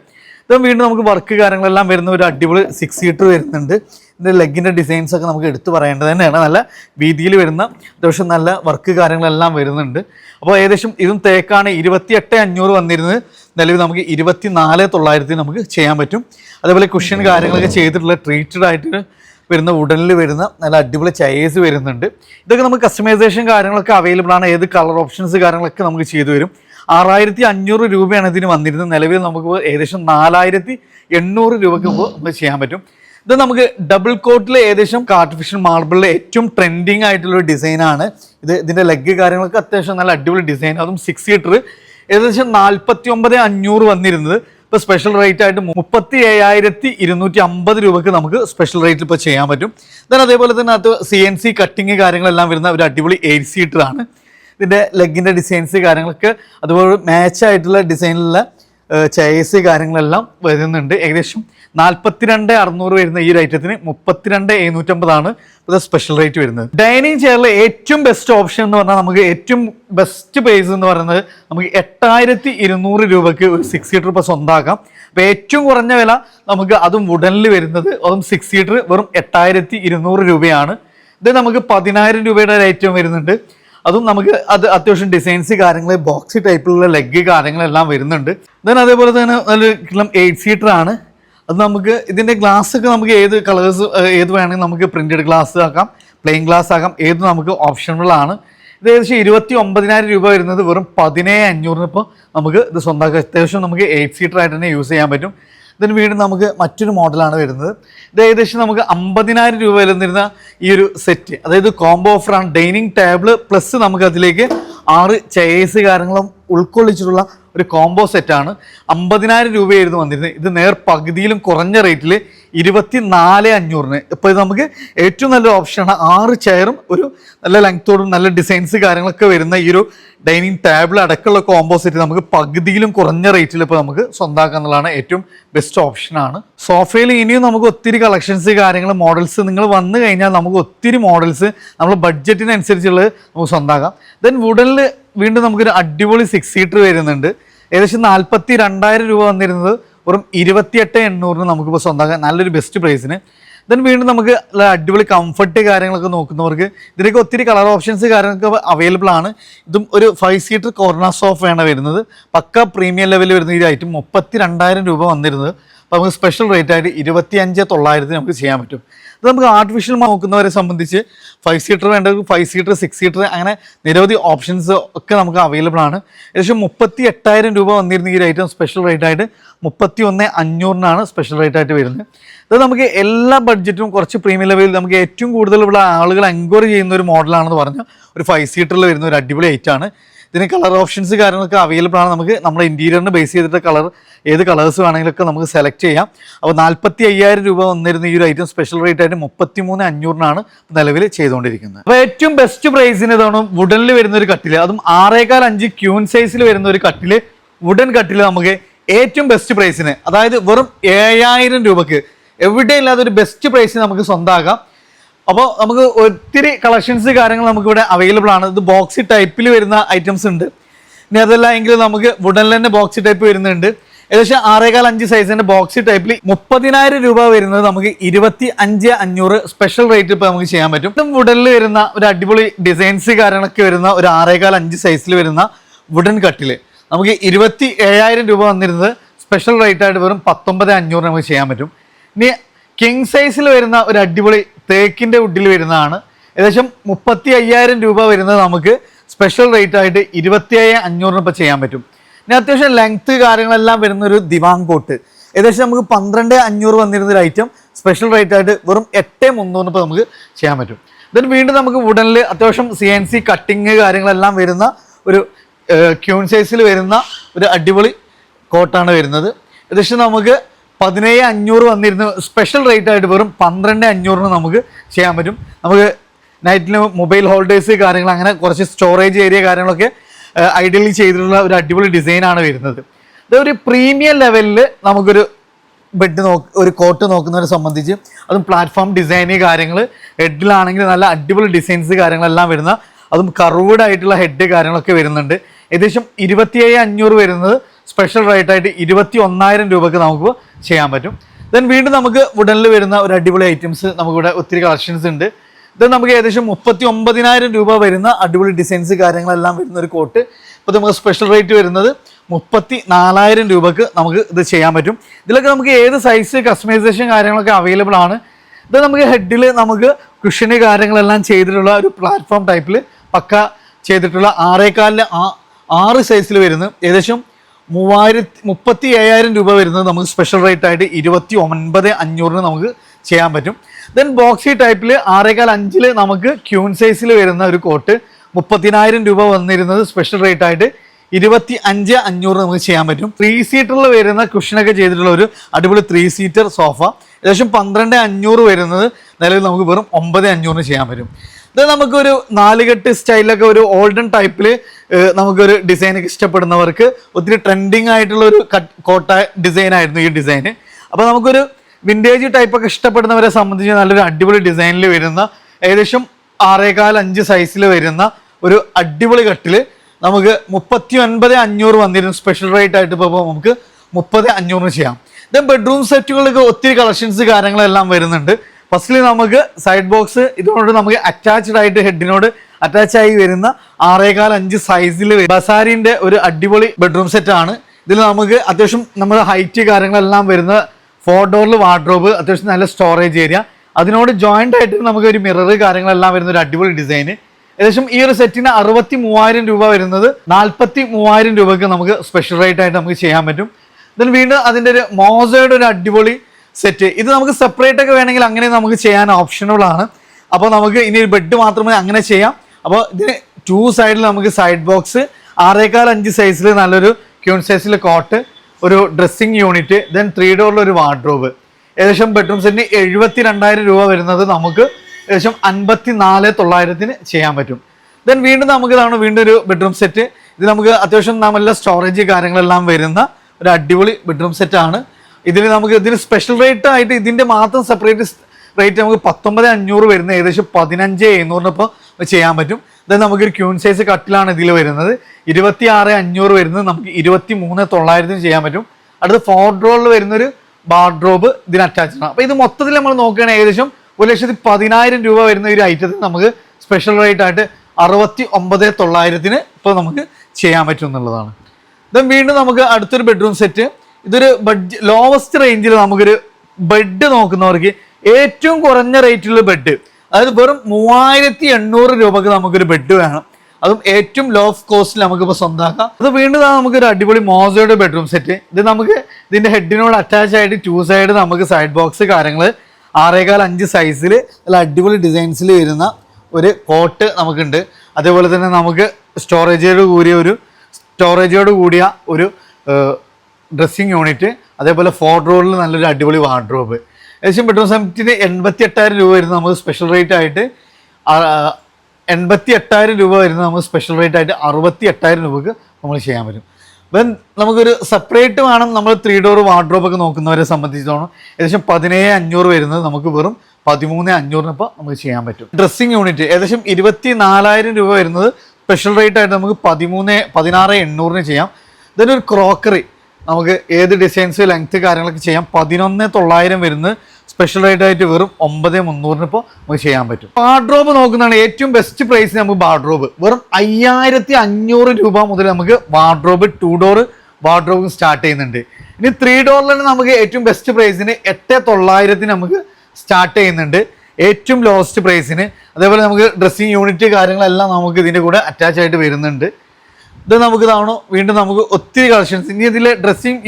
ഇതും വീണ്ടും നമുക്ക് വർക്ക് കാര്യങ്ങളെല്ലാം വരുന്ന ഒരു അടിപൊളി സിക്സ് സീറ്റർ വരുന്നുണ്ട്. ഇതിന്റെ ലെഗിന്റെ ഡിസൈൻസ് ഒക്കെ നമുക്ക് എടുത്തു പറയേണ്ടത് തന്നെയാണ്. നല്ല വീതിയിൽ വരുന്ന അത്യാവശ്യം നല്ല വർക്ക് കാര്യങ്ങളെല്ലാം വരുന്നുണ്ട്. അപ്പോൾ ഏകദേശം ഇതും തേക്കാണ് ഇരുപത്തി എട്ട് അഞ്ഞൂറ് വന്നിരുന്നത്. നിലവിൽ നമുക്ക് ഇരുപത്തി നാല് തൊള്ളായിരത്തി നമുക്ക് ചെയ്യാൻ പറ്റും. അതേപോലെ കുഷ്യൻ കാര്യങ്ങളൊക്കെ ചെയ്തിട്ടുള്ള ട്രീറ്റഡ് ആയിട്ട് വരുന്ന ഉടനിൽ വരുന്ന നല്ല അടിപൊളി ചയേഴ്സ് വരുന്നുണ്ട്. ഇതൊക്കെ നമുക്ക് കസ്റ്റമൈസേഷൻ കാര്യങ്ങളൊക്കെ അവൈലബിൾ ആണ്. ഏത് കളർ ഓപ്ഷൻസ് കാര്യങ്ങളൊക്കെ നമുക്ക് ചെയ്തു വരും ആറായിരത്തി അഞ്ഞൂറ് രൂപയാണ് ഇതിന് വന്നിരുന്നത്. നിലവിൽ നമുക്ക് ഏകദേശം നാലായിരത്തി എണ്ണൂറ് രൂപയ്ക്ക് നമുക്ക് ചെയ്യാൻ പറ്റും. ഇത് നമുക്ക് ഡബിൾ കോട്ടിൽ ഏകദേശം ആർട്ടിഫിഷ്യൽ മാർബിളിലെ ഏറ്റവും ട്രെൻഡിങ് ആയിട്ടുള്ള ഒരു ഡിസൈനാണ് ഇത് ഇതിന്റെ ലെഗ് കാര്യങ്ങളൊക്കെ അത്യാവശ്യം നല്ല അടിപൊളി ഡിസൈൻ അതും സിക്സ് സീറ്റർ ഏകദേശം നാൽപ്പത്തി ഒമ്പത് അഞ്ഞൂറ് വന്നിരുന്നത്. ഇപ്പോൾ സ്പെഷ്യൽ റേറ്റ് ആയിട്ട് മുപ്പത്തി ഏഴായിരത്തി ഇരുന്നൂറ്റി അമ്പത് രൂപയ്ക്ക് നമുക്ക് സ്പെഷ്യൽ റേറ്റിൽ ഇപ്പോൾ ചെയ്യാൻ പറ്റും. ദെൻ അതേപോലെ തന്നെ അത് സി എൻ സി കട്ടിങ് കാര്യങ്ങളെല്ലാം വരുന്ന ഒരു അടിപൊളി എയ്റ്റ് സീറ്ററാണ് ഇതിന്റെ ലെഗിന്റെ ഡിസൈൻസ് കാര്യങ്ങളൊക്കെ അതുപോലെ മാച്ച് ആയിട്ടുള്ള ഡിസൈനിലുള്ള ചെയർസ് കാര്യങ്ങളെല്ലാം വരുന്നുണ്ട്. ഏകദേശം നാൽപ്പത്തിരണ്ട് അറുന്നൂറ് വരുന്ന ഈ ഒരു ഐറ്റത്തിന് മുപ്പത്തിരണ്ട് എഴുന്നൂറ്റമ്പതാണ് ഇത് സ്പെഷ്യൽ റേറ്റ് വരുന്നത്. ഡൈനിങ് ചെയറിൽ ഏറ്റവും ബെസ്റ്റ് ഓപ്ഷൻ എന്ന് പറഞ്ഞാൽ നമുക്ക് ഏറ്റവും ബെസ്റ്റ് പ്രൈസ് എന്ന് പറയുന്നത് നമുക്ക് എട്ടായിരത്തി ഇരുന്നൂറ് രൂപയ്ക്ക് ഒരു സിക്സ് സീറ്റർ ഇപ്പോൾ സ്വന്തമാക്കാം അപ്പോൾ ഏറ്റവും കുറഞ്ഞ വില നമുക്ക് അതും വുഡനിൽ വരുന്നത് അതും സിക്സ് സീറ്റർ വെറും എട്ടായിരത്തി ഇരുന്നൂറ് രൂപയാണ്. ഇത് നമുക്ക് പതിനായിരം രൂപയുടെ ഒരു ഐറ്റം വരുന്നുണ്ട്. അതും നമുക്ക് അത് അത്യാവശ്യം ഡിസൈൻസ് കാര്യങ്ങൾ ബോക്സ് ടൈപ്പിലുള്ള ലെഗ് കാര്യങ്ങളെല്ലാം വരുന്നുണ്ട്. ദെൻ അതേപോലെ തന്നെ നല്ലൊരു എയ്റ്റ് സീറ്റർ ആണ്. അത് നമുക്ക് ഇതിന്റെ ഗ്ലാസ് ഒക്കെ നമുക്ക് ഏത് കളേഴ്സ് ഏത് വേണമെങ്കിൽ നമുക്ക് പ്രിന്റഡ് ഗ്ലാസ് ആക്കാം പ്ലെയിൻ ഗ്ലാസ് ആക്കാം ഏത് നമുക്ക് ഓപ്ഷണബിൾ ആണ്. ഇത് ഏകദേശം ഇരുപത്തി ഒമ്പതിനായിരം രൂപ വരുന്നത് വെറും പതിനേഴ് അഞ്ഞൂറിന് ഇപ്പോൾ നമുക്ക് ഇത് സ്വന്തമാക്കാം. അത്യാവശ്യം നമുക്ക് എയ്റ്റ് സീറ്റർ ആയിട്ട് തന്നെ യൂസ് ചെയ്യാൻ പറ്റും. ഇതിന് വീണ്ടും നമുക്ക് മറ്റൊരു മോഡലാണ് വരുന്നത്. ഇത് ഏകദേശം നമുക്ക് അമ്പതിനായിരം രൂപ വരുന്നിരുന്ന ഈ ഒരു സെറ്റ് അതായത് കോംബോ ഓഫറാണ് ഡൈനിങ് ടേബിൾ പ്ലസ് നമുക്ക് അതിലേക്ക് ആറ് ചെയേഴ്സ് കാര്യങ്ങളും ഉൾക്കൊള്ളിച്ചിട്ടുള്ള ഒരു കോംബോ സെറ്റാണ് അമ്പതിനായിരം രൂപയായിരുന്നു വന്നിരുന്നത്. ഇത് നേർ പകുതിയിലും കുറഞ്ഞ റേറ്റിൽ ഇരുപത്തി നാല് അഞ്ഞൂറിന്. ഇപ്പോൾ ഇത് നമുക്ക് ഏറ്റവും നല്ല ഓപ്ഷനാണ് ആറ് ചെയറും ഒരു നല്ല ലെങ്ത്തോടും നല്ല ഡിസൈൻസ് കാര്യങ്ങളൊക്കെ വരുന്ന ഈ ഒരു ഡൈനിങ് ടേബിൾ അടക്കമുള്ള കോംബോ സെറ്റ് നമുക്ക് പകുതിയിലും കുറഞ്ഞ റേറ്റിൽ ഇപ്പോൾ നമുക്ക് സ്വന്തമാക്കുക എന്നുള്ളതാണ് ഏറ്റവും ബെസ്റ്റ് ഓപ്ഷനാണ് സോഫയിൽ ഇനിയും നമുക്ക് ഒത്തിരി കളക്ഷൻസ് കാര്യങ്ങൾ മോഡൽസ് നിങ്ങൾ വന്നു കഴിഞ്ഞാൽ നമുക്ക് ഒത്തിരി മോഡൽസ് നമ്മൾ ബഡ്ജറ്റിനനുസരിച്ചുള്ളത് നമുക്ക് സ്വന്തമാക്കാം ദെൻ വുഡനിൽ വീണ്ടും നമുക്കൊരു അടിപൊളി സിക്സ് സീറ്റർ വരുന്നുണ്ട്. ഏകദേശം നാൽപ്പത്തി രണ്ടായിരം രൂപ വന്നിരുന്നത് വെറും ഇരുപത്തിയെട്ട് എണ്ണൂറിന് നമുക്കിപ്പോൾ സ്വന്തമാക്കാം നല്ലൊരു ബെസ്റ്റ് പ്രൈസിന് ദെൻ വീണ്ടും നമുക്ക് അടിപൊളി കംഫർട്ട് കാര്യങ്ങളൊക്കെ നോക്കുന്നവർക്ക് ഇതിലേക്ക് ഒത്തിരി കളർ ഓപ്ഷൻസ് കാര്യങ്ങളൊക്കെ അവൈലബിൾ ആണ്. ഇതും ഒരു ഫൈവ് സീറ്റർ കോർണർ സോഫയാണ് വരുന്നത്. പക്ക പ്രീമിയം ലെവലിൽ വരുന്ന ഈ ഐറ്റം മുപ്പത്തി രണ്ടായിരം രൂപ വന്നിരുന്നത്. അപ്പോൾ നമുക്ക് സ്പെഷ്യൽ റേറ്റ് ആയിട്ട് ഇരുപത്തി അഞ്ച് തൊള്ളായിരത്തിന് നമുക്ക് ചെയ്യാൻ പറ്റും. ഇത് നമുക്ക് ആർട്ടിഫിഷ്യൽ നോക്കുന്നവരെ സംബന്ധിച്ച് ഫൈവ് സീറ്റർ വേണ്ടവർക്ക് ഫൈവ് സീറ്റർ സിക്സ് സീറ്റർ അങ്ങനെ നിരവധി ഓപ്ഷൻസ് ഒക്കെ നമുക്ക് അവൈലബിൾ ആണ്. ഏകദേശം മുപ്പത്തി എട്ടായിരം രൂപ വന്നിരുന്ന ഈ ഐറ്റം സ്പെഷ്യൽ റേറ്റ് ആയിട്ട് മുപ്പത്തി ഒന്ന് അഞ്ഞൂറിനാണ് സ്പെഷ്യൽ റേറ്റ് ആയിട്ട് വരുന്നത്. ഇത് നമുക്ക് എല്ലാ ബഡ്ജറ്റും കുറച്ച് പ്രീമിയം ലെവലിൽ നമുക്ക് ഏറ്റവും ഇവിടെ ആളുകൾ എൻക്വയറി ചെയ്യുന്ന ഒരു മോഡലാണെന്ന് പറഞ്ഞാൽ ഒരു ഫൈവ് സീറ്ററിൽ വരുന്ന ഒരു അടിപൊളി ഐറ്റാണ് ഇതിന് കളർ ഓപ്ഷൻസ് കാര്യങ്ങളൊക്കെ അവൈലബിൾ ആണ്. നമുക്ക് നമ്മുടെ ഇന്റീരിയറിന് ബേസ് ചെയ്തിട്ട് കളർ ഏത് കളേഴ്സ് വേണമെങ്കിലൊക്കെ നമുക്ക് സെലക്ട് ചെയ്യാം. അപ്പോൾ നാൽപ്പത്തി അയ്യായിരം രൂപ വന്നിരുന്ന ഈ ഒരു ഐറ്റം സ്പെഷ്യൽ റേറ്റ് ആയിട്ട് മുപ്പത്തി മൂന്ന് അഞ്ഞൂറിനാണ് നിലവിൽ ചെയ്തുകൊണ്ടിരിക്കുന്നത്. അപ്പോൾ ഏറ്റവും ബെസ്റ്റ് പ്രൈസിന് ഇതാണ് വുഡനിൽ വരുന്ന ഒരു കട്ടിൽ അതും ആറേകാൽ അഞ്ച് ക്യൂൻ സൈസിൽ വരുന്ന ഒരു കട്ടിൽ വുഡൻ കട്ടിൽ നമുക്ക് ഏറ്റവും ബെസ്റ്റ് പ്രൈസിന് അതായത് വെറും ഏഴായിരം രൂപക്ക്. എവിടെ ഇല്ലാതെ ഒരു ബെസ്റ്റ് പ്രൈസിന് നമുക്ക് സ്വന്തമാക്കാം അപ്പോൾ നമുക്ക് ഒത്തിരി കളക്ഷൻസ് കാര്യങ്ങൾ നമുക്ക് ഇവിടെ അവൈലബിൾ ആണ്. ഇത് ബോക്സ് ടൈപ്പിൽ വരുന്ന ഐറ്റംസ് ഉണ്ട്. ഇനി അതല്ല എങ്കിൽ നമുക്ക് വുഡനിൽ തന്നെ ബോക്സ് ടൈപ്പ് വരുന്നുണ്ട്. ഏകദേശം ആറേകാൽ അഞ്ച് സൈസിന്റെ ബോക്സ് ടൈപ്പിൽ മുപ്പതിനായിരം രൂപ വരുന്നത് നമുക്ക് ഇരുപത്തി അഞ്ച് അഞ്ഞൂറ് സ്പെഷ്യൽ റേറ്റ് ഇപ്പോൾ നമുക്ക് ചെയ്യാൻ പറ്റും. ഇതും വുഡനിൽ വരുന്ന ഒരു അടിപൊളി ഡിസൈൻസ് കാര്യങ്ങളൊക്കെ വരുന്ന ഒരു ആറേകാൽ അഞ്ച് സൈസിൽ വരുന്ന വുഡൻ കട്ടിൽ നമുക്ക് ഇരുപത്തി ഏഴായിരം രൂപ വന്നിരുന്നത് സ്പെഷ്യൽ റേറ്റ് ആയിട്ട് വെറും പത്തൊമ്പത് അഞ്ഞൂറ് നമുക്ക് ചെയ്യാൻ പറ്റും. ഇനി കിങ് സൈസിൽ വരുന്ന ഒരു അടിപൊളി തേക്കിന്റെ വുഡിൽ വരുന്നതാണ്. ഏകദേശം മുപ്പത്തി അയ്യായിരം രൂപ വരുന്നത് നമുക്ക് സ്പെഷ്യൽ റേറ്റ് ആയിട്ട് ഇരുപത്തി അയ്യായിരം അഞ്ഞൂറിന് ഇപ്പോൾ ചെയ്യാൻ പറ്റും. പിന്നെ അത്യാവശ്യം ലെങ്ത് കാര്യങ്ങളെല്ലാം വരുന്ന ഒരു ദിവാങ് കോട്ട്. ഏകദേശം നമുക്ക് പന്ത്രണ്ട് അഞ്ഞൂറ് വന്നിരുന്ന ഒരു ഐറ്റം സ്പെഷ്യൽ റേറ്റ് ആയിട്ട് വെറും എട്ട് മുന്നൂറിന് ഇപ്പോൾ നമുക്ക് ചെയ്യാൻ പറ്റും. ദെൻ വീണ്ടും നമുക്ക് വുഡനിൽ അത്യാവശ്യം സി എൻ സി കട്ടിങ് കാര്യങ്ങളെല്ലാം വരുന്ന ഒരു ക്യൂൺ സൈസിൽ വരുന്ന ഒരു അടിപൊളി കോട്ടാണ് വരുന്നത്. ഏകദേശം നമുക്ക് പതിനേഴ് അഞ്ഞൂറ് വന്നിരുന്ന സ്പെഷ്യൽ റേറ്റ് ആയിട്ട് വെറും പന്ത്രണ്ട് അഞ്ഞൂറിന് നമുക്ക് ചെയ്യാൻ പറ്റും. നമുക്ക് നൈറ്റിൽ മൊബൈൽ ഹോൾഡേഴ്സ് കാര്യങ്ങൾ അങ്ങനെ കുറച്ച് സ്റ്റോറേജ് ഏരിയ കാര്യങ്ങളൊക്കെ ഐഡിയലി ചെയ്തിട്ടുള്ള ഒരു അടിപൊളി ഡിസൈനാണ് വരുന്നത്. ഇതൊരു പ്രീമിയം ലെവലിൽ നമുക്കൊരു ബെഡ് നോക്ക് ഒരു കോട്ട് നോക്കുന്നവരെ സംബന്ധിച്ച് അതും പ്ലാറ്റ്ഫോം ഡിസൈന് കാര്യങ്ങൾ ഹെഡിലാണെങ്കിൽ നല്ല അടിപൊളി ഡിസൈൻസ് കാര്യങ്ങളെല്ലാം വരുന്ന അതും കർവ്ഡ് ആയിട്ടുള്ള ഹെഡ് കാര്യങ്ങളൊക്കെ വരുന്നുണ്ട്. ഏകദേശം ഇരുപത്തിയേഴ് അഞ്ഞൂറ് വരുന്നത് സ്പെഷ്യൽ റേറ്റ് ആയിട്ട് ഇരുപത്തി ഒന്നായിരം രൂപക്ക് നമുക്ക് ചെയ്യാൻ പറ്റും. ദെൻ വീണ്ടും നമുക്ക് വുഡനിൽ വരുന്ന ഒരു അടിപൊളി ഐറ്റംസ് നമുക്കിവിടെ ഒത്തിരി കളക്ഷൻസ് ഉണ്ട്. ഇത് നമുക്ക് ഏകദേശം മുപ്പത്തി ഒമ്പതിനായിരം രൂപ വരുന്ന അടിപൊളി ഡിസൈൻസ് കാര്യങ്ങളെല്ലാം വരുന്ന ഒരു കോട്ട് ഇപ്പോൾ നമുക്ക് സ്പെഷ്യൽ റേറ്റ് വരുന്നത് മുപ്പത്തി നാലായിരം രൂപക്ക് നമുക്ക് ഇത് ചെയ്യാൻ പറ്റും. ഇതിലൊക്കെ നമുക്ക് ഏത് സൈസ് കസ്റ്റമൈസേഷൻ കാര്യങ്ങളൊക്കെ അവൈലബിൾ ആണ്. ഇത് നമുക്ക് ഹെഡിൽ നമുക്ക് കുഷന് കാര്യങ്ങളെല്ലാം ചെയ്തിട്ടുള്ള ഒരു പ്ലാറ്റ്ഫോം ടൈപ്പിൽ പക്ക ചെയ്തിട്ടുള്ള ആറേക്കാലിൽ ആറ് സൈസിൽ വരുന്നു ഏകദേശം മൂവായിരത്തി മുപ്പത്തി ഏഴായിരം രൂപ വരുന്നത് നമുക്ക് സ്പെഷ്യൽ റേറ്റ് ആയിട്ട് ഇരുപത്തി ഒൻപത് അഞ്ഞൂറിന് നമുക്ക് ചെയ്യാൻ പറ്റും. ദെൻ ബോക്സി ടൈപ്പിൽ ആറേകാൽ അഞ്ചിൽ നമുക്ക് ക്യൂൺ സൈസിൽ വരുന്ന ഒരു കോട്ട് മുപ്പത്തിനായിരം രൂപ വന്നിരുന്നത് സ്പെഷ്യൽ റേറ്റ് ആയിട്ട് ഇരുപത്തി അഞ്ച് അഞ്ഞൂറ് നമുക്ക് ചെയ്യാൻ പറ്റും. ത്രീ സീറ്ററിൽ വരുന്ന കുഷനൊക്കെ ചെയ്തിട്ടുള്ള ഒരു അടിപൊളി ത്രീ സീറ്റർ സോഫ ഏകദേശം പന്ത്രണ്ട് അഞ്ഞൂറ് വരുന്നത് നിലവിൽ നമുക്ക് വെറും ഒമ്പത് അഞ്ഞൂറിന് ചെയ്യാൻ പറ്റും. ഇത് നമുക്കൊരു നാലുകെട്ട് സ്റ്റൈലൊക്കെ ഒരു ഓൾഡൻ ടൈപ്പിൽ നമുക്കൊരു ഡിസൈനൊക്കെ ഇഷ്ടപ്പെടുന്നവർക്ക് ഒത്തിരി ട്രെൻഡിങ് ആയിട്ടുള്ള ഒരു കട്ട് കോട്ട ഡിസൈൻ ആയിരുന്നു ഈ ഡിസൈന് അപ്പോൾ നമുക്കൊരു വിന്റേജ് ടൈപ്പൊക്കെ ഇഷ്ടപ്പെടുന്നവരെ സംബന്ധിച്ച് നല്ലൊരു അടിപൊളി ഡിസൈനിൽ വരുന്ന ഏകദേശം ആറേകാൽ അഞ്ച് സൈസിൽ വരുന്ന ഒരു അടിപൊളി കട്ടിൽ നമുക്ക് മുപ്പത്തി ഒൻപത് അഞ്ഞൂറ് വന്നിരുന്നു. സ്പെഷ്യൽ റേറ്റ് ആയിട്ട് ഇപ്പോൾ നമുക്ക് മുപ്പത് അഞ്ഞൂറിന് ചെയ്യാം. ദെൻ ബെഡ്റൂം സെറ്റുകളൊക്കെ ഒത്തിരി കളക്ഷൻസ് കാര്യങ്ങളെല്ലാം വരുന്നുണ്ട്. ഫസ്റ്റ്ലി നമുക്ക് സൈഡ് ബോക്സ് ഇതുകൊണ്ട് നമുക്ക് അറ്റാച്ച്ഡ് ആയിട്ട് ഹെഡിനോട് അറ്റാച്ച് ആയി വരുന്ന ആറേകാൽ അഞ്ച് സൈസിൽ ബസാരിന്റെ ഒരു അടിപൊളി ബെഡ്റൂം സെറ്റാണ് ഇതിൽ നമുക്ക് അത്യാവശ്യം നമ്മുടെ ഹൈറ്റ് കാര്യങ്ങളെല്ലാം വരുന്ന ഫോർ ഡോറിൽ വാർഡ്രോബ് അത്യാവശ്യം നല്ല സ്റ്റോറേജ് ഏരിയ അതിനോട് ജോയിന്റ് ആയിട്ട് നമുക്ക് ഒരു മിറർ കാര്യങ്ങളെല്ലാം വരുന്ന ഒരു അടിപൊളി ഡിസൈൻ ഏകദേശം ഈ ഒരു സെറ്റിന് അറുപത്തി മൂവായിരം രൂപ വരുന്നത് നാൽപ്പത്തി മൂവായിരം രൂപയ്ക്ക് നമുക്ക് സ്പെഷ്യൽ റേറ്റ് ആയിട്ട് നമുക്ക് ചെയ്യാൻ പറ്റും. ദെൻ വീണ്ടും അതിന്റെ ഒരു മോസയുടെ ഒരു അടിപൊളി സെറ്റ് ഇത് നമുക്ക് സെപ്പറേറ്റ് ഒക്കെ വേണമെങ്കിൽ അങ്ങനെ നമുക്ക് ചെയ്യാൻ ഓപ്ഷനബിൾ ആണ്. അപ്പോൾ നമുക്ക് ഇനി ഒരു ബെഡ് മാത്രമേ അങ്ങനെ ചെയ്യാം. അപ്പോൾ ഇതിന് ടു സൈഡിൽ നമുക്ക് സൈഡ് ബോക്സ് ആറേക്കാൽ അഞ്ച് സൈസിൽ നല്ലൊരു ക്യൂൺ സൈസിൽ കോട്ട് ഒരു ഡ്രസ്സിങ് യൂണിറ്റ് ദെൻ ത്രീ ഡോറിൽ ഒരു വാർഡ്രോബ് ഏകദേശം ബെഡ്റൂം സെറ്റിന് എഴുപത്തി രൂപ വരുന്നത് നമുക്ക് ഏകദേശം അൻപത്തി നാല് തൊള്ളായിരത്തിന് ചെയ്യാൻ പറ്റും. ദെൻ വീണ്ടും നമുക്ക് ഇതാണ് വീണ്ടും ഒരു ബെഡ്റൂം സെറ്റ് ഇത് നമുക്ക് അത്യാവശ്യം നല്ല സ്റ്റോറേജ് കാര്യങ്ങളെല്ലാം വരുന്ന ഒരു അടിപൊളി ബെഡ്റൂം സെറ്റ് ആണ്. ഇതിന് നമുക്ക് ഇതിന് സ്പെഷ്യൽ റേറ്റ് ആയിട്ട് ഇതിന്റെ മാത്രം സെപ്പറേറ്റ് റേറ്റ് നമുക്ക് പത്തൊമ്പത് അഞ്ഞൂറ് വരുന്ന ഏകദേശം പതിനഞ്ച് എഴുന്നൂറിനിപ്പോൾ ചെയ്യാൻ പറ്റും. ദെൻ നമുക്കൊരു ക്യൂൺ സൈസ് കട്ടിലാണ് ഇതിൽ വരുന്നത്. ഇരുപത്തി ആറ് അഞ്ഞൂറ് വരുന്നത് നമുക്ക് ഇരുപത്തി മൂന്ന് തൊള്ളായിരത്തിന് ചെയ്യാൻ പറ്റും. അടുത്ത് ഫോർ ഡ്രോളിൽ വരുന്നൊരു ബാർഡ്രോബ് ഇതിന് അറ്റാച്ച് ആണ്. അപ്പോൾ ഇത് മൊത്തത്തിൽ നമ്മൾ നോക്കുകയാണെങ്കിൽ ഏകദേശം ഒരു ലക്ഷത്തി പതിനായിരം രൂപ വരുന്ന ഒരു ഐറ്റത്തിന് നമുക്ക് സ്പെഷ്യൽ റേറ്റ് ആയിട്ട് അറുപത്തി ഒമ്പത് തൊള്ളായിരത്തിന് ഇപ്പോൾ നമുക്ക് ചെയ്യാൻ പറ്റും എന്നുള്ളതാണ്. ദെൻ വീണ്ടും നമുക്ക് അടുത്തൊരു ബെഡ്റൂം സെറ്റ് ഇതൊരു ബഡ്ജ് ലോവസ്റ്റ് റേഞ്ചിൽ നമുക്കൊരു ബെഡ് നോക്കുന്നവർക്ക് ഏറ്റവും കുറഞ്ഞ റേറ്റിലുള്ള ബെഡ് അതായത് വെറും മൂവായിരത്തി എണ്ണൂറ് രൂപക്ക് നമുക്കൊരു ബെഡ് വേണം. അതും ഏറ്റവും ലോ കോസ്റ്റിൽ നമുക്കിപ്പോൾ സ്വന്തമാക്കാം അത് വീണ്ടും നമുക്കൊരു അടിപൊളി മോസയുടെ ബെഡ്റൂം സെറ്റ് ഇത് നമുക്ക് ഇതിന്റെ ഹെഡിനോട് അറ്റാച്ച് ആയിട്ട് ടു സൈഡ് നമുക്ക് സൈഡ് ബോക്സ് കാര്യങ്ങൾ ആറേകാൽ അഞ്ച് സൈസിൽ നല്ല അടിപൊളി ഡിസൈൻസിൽ വരുന്ന ഒരു കോട്ട് നമുക്കുണ്ട്. അതേപോലെ തന്നെ നമുക്ക് സ്റ്റോറേജോട് കൂടിയ ഒരു സ്റ്റോറേജോട് കൂടിയ ഒരു ഡ്രസ്സിങ് യൂണിറ്റ് അതേപോലെ ഫോർ ഡ്രോറിൽ നല്ലൊരു അടിപൊളി വാർഡ്രോബ് ഏകദേശം ബെഡ്റൂം സെറ്റിന് എൺപത്തി എട്ടായിരം രൂപ വരുന്ന നമുക്ക് സ്പെഷ്യൽ റേറ്റ് ആയിട്ട് എൺപത്തി എട്ടായിരം രൂപ വരുന്ന നമുക്ക് സ്പെഷ്യൽ റേറ്റ് ആയിട്ട് അറുപത്തി എട്ടായിരം രൂപക്ക് നമ്മൾ ചെയ്യാൻ പറ്റും. നമുക്കൊരു സെപ്പറേറ്റ് വേണം നമ്മൾ ത്രീ ഡോർ വാർഡ്രോബ് ഒക്കെ നോക്കുന്നവരെ സംബന്ധിച്ചോണം ഏകദേശം പതിനേഴ് അഞ്ഞൂറ് വരുന്നത് നമുക്ക് വെറും പതിമൂന്ന് അഞ്ഞൂറിനൊപ്പം നമുക്ക് ചെയ്യാൻ പറ്റും. ഡ്രസ്സിങ് യൂണിറ്റ് ഏകദേശം ഇരുപത്തി നാലായിരം രൂപ വരുന്നത് സ്പെഷ്യൽ റേറ്റ് ആയിട്ട് നമുക്ക് പതിമൂന്ന് പതിനാറ് എണ്ണൂറിന് ചെയ്യാം. ഇതിനൊരു ക്രോക്കറി നമുക്ക് ഏത് ഡിസൈൻസ് ലെങ്ത് കാര്യങ്ങളൊക്കെ ചെയ്യാം. പതിനൊന്ന് തൊള്ളായിരം വരുന്നത് സ്പെഷ്യൽ റേറ്റ് ആയിട്ട് വെറും ഒമ്പത് മുന്നൂറിന് ഇപ്പോൾ നമുക്ക് ചെയ്യാൻ പറ്റും. വാർഡ്രോബ് നോക്കുന്നതാണ് ഏറ്റവും ബെസ്റ്റ് പ്രൈസ് നമുക്ക് വാർഡ്രോബ് വെറും അയ്യായിരത്തി അഞ്ഞൂറ് രൂപ മുതൽ നമുക്ക് wardrobe two door wardrobe start ചെയ്യുന്നുണ്ട്. ഇനി ത്രീ ഡോറിലാണ് നമുക്ക് ഏറ്റവും ബെസ്റ്റ് പ്രൈസിന് എട്ട് തൊള്ളായിരത്തിന് നമുക്ക് സ്റ്റാർട്ട് ചെയ്യുന്നുണ്ട്. ഏറ്റവും ലോവസ്റ്റ് പ്രൈസിന് അതേപോലെ നമുക്ക് ഡ്രസ്സിങ് യൂണിറ്റ് കാര്യങ്ങളെല്ലാം നമുക്ക് ഇതിന്റെ കൂടെ അറ്റാച്ച് ആയിട്ട് വരുന്നുണ്ട്. ഇത് നമുക്ക് ഇതാണോ? വീണ്ടും നമുക്ക് ഒത്തിരി കളക്ഷൻസ് ഇനി ഇതിൽ ഡ്രസ്സിങ്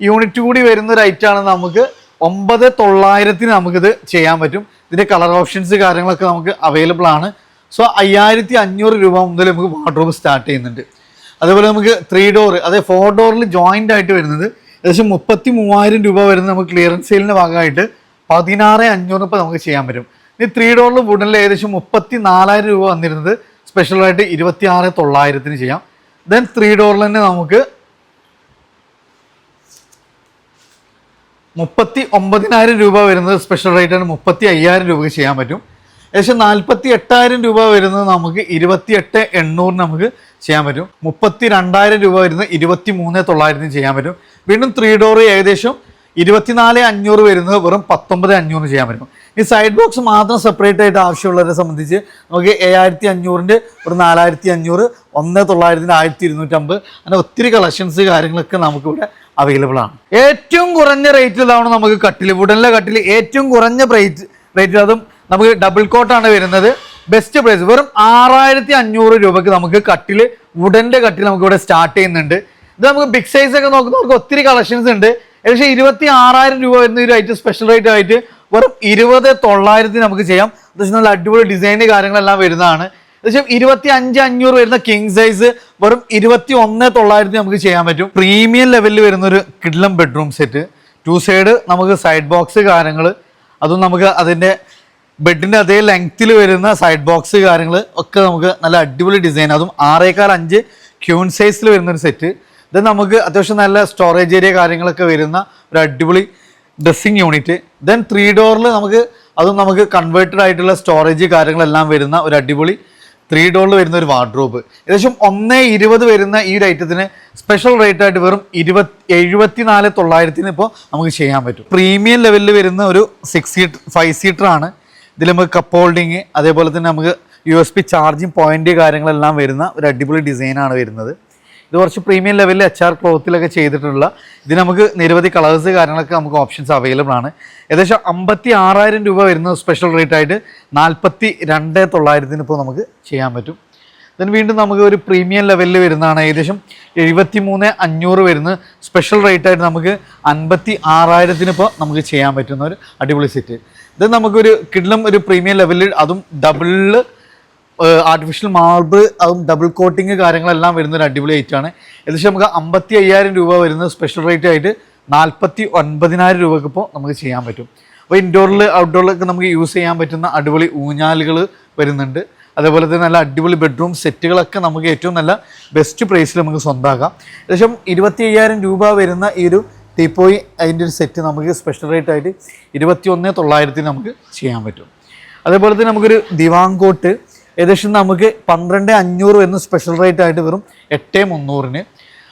യൂണിറ്റ് കൂടി വരുന്ന ഒരു ഐറ്റാണ് നമുക്ക് ഒമ്പത് തൊള്ളായിരത്തിന് നമുക്കിത് ചെയ്യാൻ പറ്റും. ഇതിന്റെ കളർ ഓപ്ഷൻസ് കാര്യങ്ങളൊക്കെ നമുക്ക് അവൈലബിൾ ആണ്. സോ അയ്യായിരത്തി അഞ്ഞൂറ് രൂപ മുതൽ നമുക്ക് വാർഡ്രോബ് സ്റ്റാർട്ട് ചെയ്യുന്നുണ്ട്. അതുപോലെ നമുക്ക് ത്രീ ഡോർ അതെ ഫോർ ഡോറിൽ ജോയിന്റ് ആയിട്ട് വരുന്നത് ഏകദേശം മുപ്പത്തി മൂവായിരം രൂപ വരുന്ന നമുക്ക് ക്ലിയറൻസ് സെയിലിന്റെ ഭാഗമായിട്ട് പതിനാറ് അഞ്ഞൂറ് ഇപ്പോൾ നമുക്ക് ചെയ്യാൻ പറ്റും. ഇനി ത്രീ ഡോറിൽ വുഡനിൽ ഏകദേശം മുപ്പത്തി നാലായിരം രൂപ വന്നിരുന്നത് സ്പെഷ്യലായിട്ട് ഇരുപത്തി ആറ് തൊള്ളായിരത്തിന് ചെയ്യാം. ദെൻ ത്രീ ഡോറിൽ തന്നെ നമുക്ക് മുപ്പത്തി ഒമ്പതിനായിരം രൂപ വരുന്നത് സ്പെഷ്യൽ റേറ്റ് ആണ്. മുപ്പത്തി അയ്യായിരം രൂപയ്ക്ക് ചെയ്യാൻ പറ്റും. ഏകദേശം നാൽപ്പത്തി എട്ടായിരം രൂപ വരുന്നത് നമുക്ക് ഇരുപത്തി എട്ട് എണ്ണൂറിന് നമുക്ക് ചെയ്യാൻ പറ്റും. മുപ്പത്തി രണ്ടായിരം രൂപ വരുന്നത് ഇരുപത്തി മൂന്ന് തൊള്ളായിരത്തിന് ചെയ്യാൻ പറ്റും. വീണ്ടും ത്രീ ഡോർ ഏകദേശം ഇരുപത്തിനാല് അഞ്ഞൂറ് വരുന്നത് വെറും പത്തൊമ്പത് അഞ്ഞൂറ് ചെയ്യാൻ പറ്റും. ഈ സൈഡ് ബോക്സ് മാത്രം സെപ്പറേറ്റ് ആയിട്ട് ആവശ്യമുള്ളവരെ സംബന്ധിച്ച് നമുക്ക് ഏഴായിരത്തി അഞ്ഞൂറിന്റെ ഒരു നാലായിരത്തി അഞ്ഞൂറ് ഒന്ന് തൊള്ളായിരത്തിന്റെ ആയിരത്തി ഇരുന്നൂറ്റമ്പത് അങ്ങനെ ഒത്തിരി കളക്ഷൻസ് കാര്യങ്ങളൊക്കെ നമുക്കിവിടെ അവൈലബിൾ ആണ്. ഏറ്റവും കുറഞ്ഞ റേറ്റിലാണ് നമുക്ക് കട്ടിൽ വുഡനിലെ കട്ടിൽ ഏറ്റവും കുറഞ്ഞ റേറ്റ് റേറ്റിൽ അതും നമുക്ക് ഡബിൾ കോട്ടാണ് വരുന്നത്. ബെസ്റ്റ് പ്രൈസ് വെറും ആറായിരത്തി അഞ്ഞൂറ് രൂപക്ക് നമുക്ക് കട്ടിൽ വുഡന്റെ കട്ടിൽ നമുക്ക് ഇവിടെ സ്റ്റാർട്ട് ചെയ്യുന്നുണ്ട്. ഇത് നമുക്ക് ബിഗ് സൈസ് ഒക്കെ നോക്കുന്നവർക്ക് ഒത്തിരി കളക്ഷൻസ് ഉണ്ട്. ഏകദേശം ഇരുപത്തി ആറായിരം രൂപ വരുന്ന ഒരു ഐറ്റം സ്പെഷ്യൽ റേറ്റ് ആയിട്ട് വെറും ഇരുപത് തൊള്ളായിരത്തി നമുക്ക് ചെയ്യാം. അത്യാവശ്യം നല്ല അടിപൊളി ഡിസൈൻ കാര്യങ്ങളെല്ലാം വരുന്നതാണ്. ഏകദേശം ഇരുപത്തി അഞ്ച് അഞ്ഞൂറ് വരുന്ന കിങ് സൈസ് വെറും ഇരുപത്തി ഒന്ന് തൊള്ളായിരത്തി നമുക്ക് ചെയ്യാൻ പറ്റും. പ്രീമിയം ലെവലിൽ വരുന്ന ഒരു കിഡ്ലം ബെഡ്റൂം സെറ്റ് ടു സൈഡ് നമുക്ക് സൈഡ് ബോക്സ് കാര്യങ്ങൾ അതും നമുക്ക് അതിന്റെ ബെഡിന്റെ അതേ ലെങ്ത്തിൽ വരുന്ന സൈഡ് ബോക്സ് കാര്യങ്ങൾ ഒക്കെ നമുക്ക് നല്ല അടിപൊളി ഡിസൈൻ അതും ആറേക്കാൽ അഞ്ച് ക്യൂൺ സൈസിൽ വരുന്ന ഒരു സെറ്റ് ഇത് നമുക്ക് അത്യാവശ്യം നല്ല സ്റ്റോറേജ് ഏരിയ കാര്യങ്ങളൊക്കെ വരുന്ന ഒരു അടിപൊളി ഡ്രസ്സിങ് യൂണിറ്റ് ദെൻ ത്രീ ഡോറിൽ നമുക്ക് അതും നമുക്ക് കൺവേർട്ടഡ് ആയിട്ടുള്ള സ്റ്റോറേജ് കാര്യങ്ങളെല്ലാം വരുന്ന ഒരു അടിപൊളി ത്രീ ഡോളിൽ വരുന്ന ഒരു വാർഡ്രോബ് ഏകദേശം ഒന്ന് ഇരുപത് വരുന്ന ഈ ഒരു ഐറ്റത്തിന് സ്പെഷ്യൽ റേറ്റ് ആയിട്ട് വെറും ഇരുപത്തി എഴുപത്തിനാല് തൊള്ളായിരത്തിന് ഇപ്പോൾ നമുക്ക് ചെയ്യാൻ പറ്റും. പ്രീമിയം ലെവലിൽ വരുന്ന ഒരു സിക്സ് സീറ്റ് ഫൈവ് സീറ്റർ ആണ്. ഇതിൽ നമുക്ക് കപ്പ് ഹോൾഡിങ് അതേപോലെ തന്നെ നമുക്ക് U S B charging point കാര്യങ്ങളെല്ലാം വരുന്ന ഒരു അടിപൊളി ഡിസൈനാണ് വരുന്നത്. ഇത് കുറച്ച് പ്രീമിയം ലെവലിൽ എച്ച് ആർ ക്ലോത്തിലൊക്കെ ചെയ്തിട്ടുള്ള ഇത് നമുക്ക് നിരവധി കളേഴ്സ് കാര്യങ്ങളൊക്കെ നമുക്ക് ഓപ്ഷൻസ് അവൈലബിൾ ആണ്. ഏകദേശം അമ്പത്തി ആറായിരം രൂപ വരുന്ന സ്പെഷ്യൽ റേറ്റ് ആയിട്ട് നാൽപ്പത്തി രണ്ട് തൊള്ളായിരത്തിന് ഇപ്പോൾ നമുക്ക് ചെയ്യാൻ പറ്റും. ദെൻ വീണ്ടും നമുക്ക് ഒരു പ്രീമിയം ലെവലിൽ വരുന്നതാണ് ഏകദേശം എഴുപത്തി മൂന്ന് അഞ്ഞൂറ് വരുന്ന സ്പെഷ്യൽ റേറ്റ് ആയിട്ട് നമുക്ക് അൻപത്തി ആറായിരത്തിന് ഇപ്പോൾ നമുക്ക് ചെയ്യാൻ പറ്റുന്ന ഒരു അടിപൊളി സെറ്റ് ഇത് നമുക്കൊരു കിഡ്ലം ഒരു പ്രീമിയം ലെവലിൽ അതും ഡബിളിൽ ആർട്ടിഫിഷ്യൽ മാർബിൾ അതും ഡബിൾ കോട്ടിങ് കാര്യങ്ങളെല്ലാം വരുന്ന ഒരു അടിപൊളി ആണ്. ഏകദേശം നമുക്ക് അമ്പത്തി അയ്യായിരം രൂപ വരുന്ന സ്പെഷ്യൽ റേറ്റ് ആയിട്ട് നാൽപ്പത്തി ഒൻപതിനായിരം രൂപക്ക് ഇപ്പോൾ നമുക്ക് ചെയ്യാൻ പറ്റും. അപ്പോൾ ഇൻഡോറിൽ ഔട്ട്ഡോറിലൊക്കെ നമുക്ക് യൂസ് ചെയ്യാൻ പറ്റുന്ന അടിപൊളി ഊഞ്ഞാലുകൾ വരുന്നുണ്ട്. അതേപോലെ തന്നെ നല്ല അടിപൊളി ബെഡ്റൂം സെറ്റുകളൊക്കെ നമുക്ക് ഏറ്റവും നല്ല ബെസ്റ്റ് പ്രൈസിൽ നമുക്ക് സ്വന്തമാക്കാം ഏകദേശം ഇരുപത്തി അയ്യായിരം രൂപ വരുന്ന ഈ ഒരു ടീപ്പോയി അതിന്റെ ഒരു സെറ്റ് നമുക്ക് സ്പെഷ്യൽ റേറ്റ് ആയിട്ട് ഇരുപത്തി ഒന്ന് തൊള്ളായിരത്തിന് നമുക്ക് ചെയ്യാൻ പറ്റും. അതേപോലെ തന്നെ നമുക്കൊരു ദിവാങ്കോട്ട് ഏകദേശം നമുക്ക് പന്ത്രണ്ട് അഞ്ഞൂറ് വരുന്ന സ്പെഷ്യൽ റേറ്റ് ആയിട്ട് വെറും എട്ട് മുന്നൂറിന്.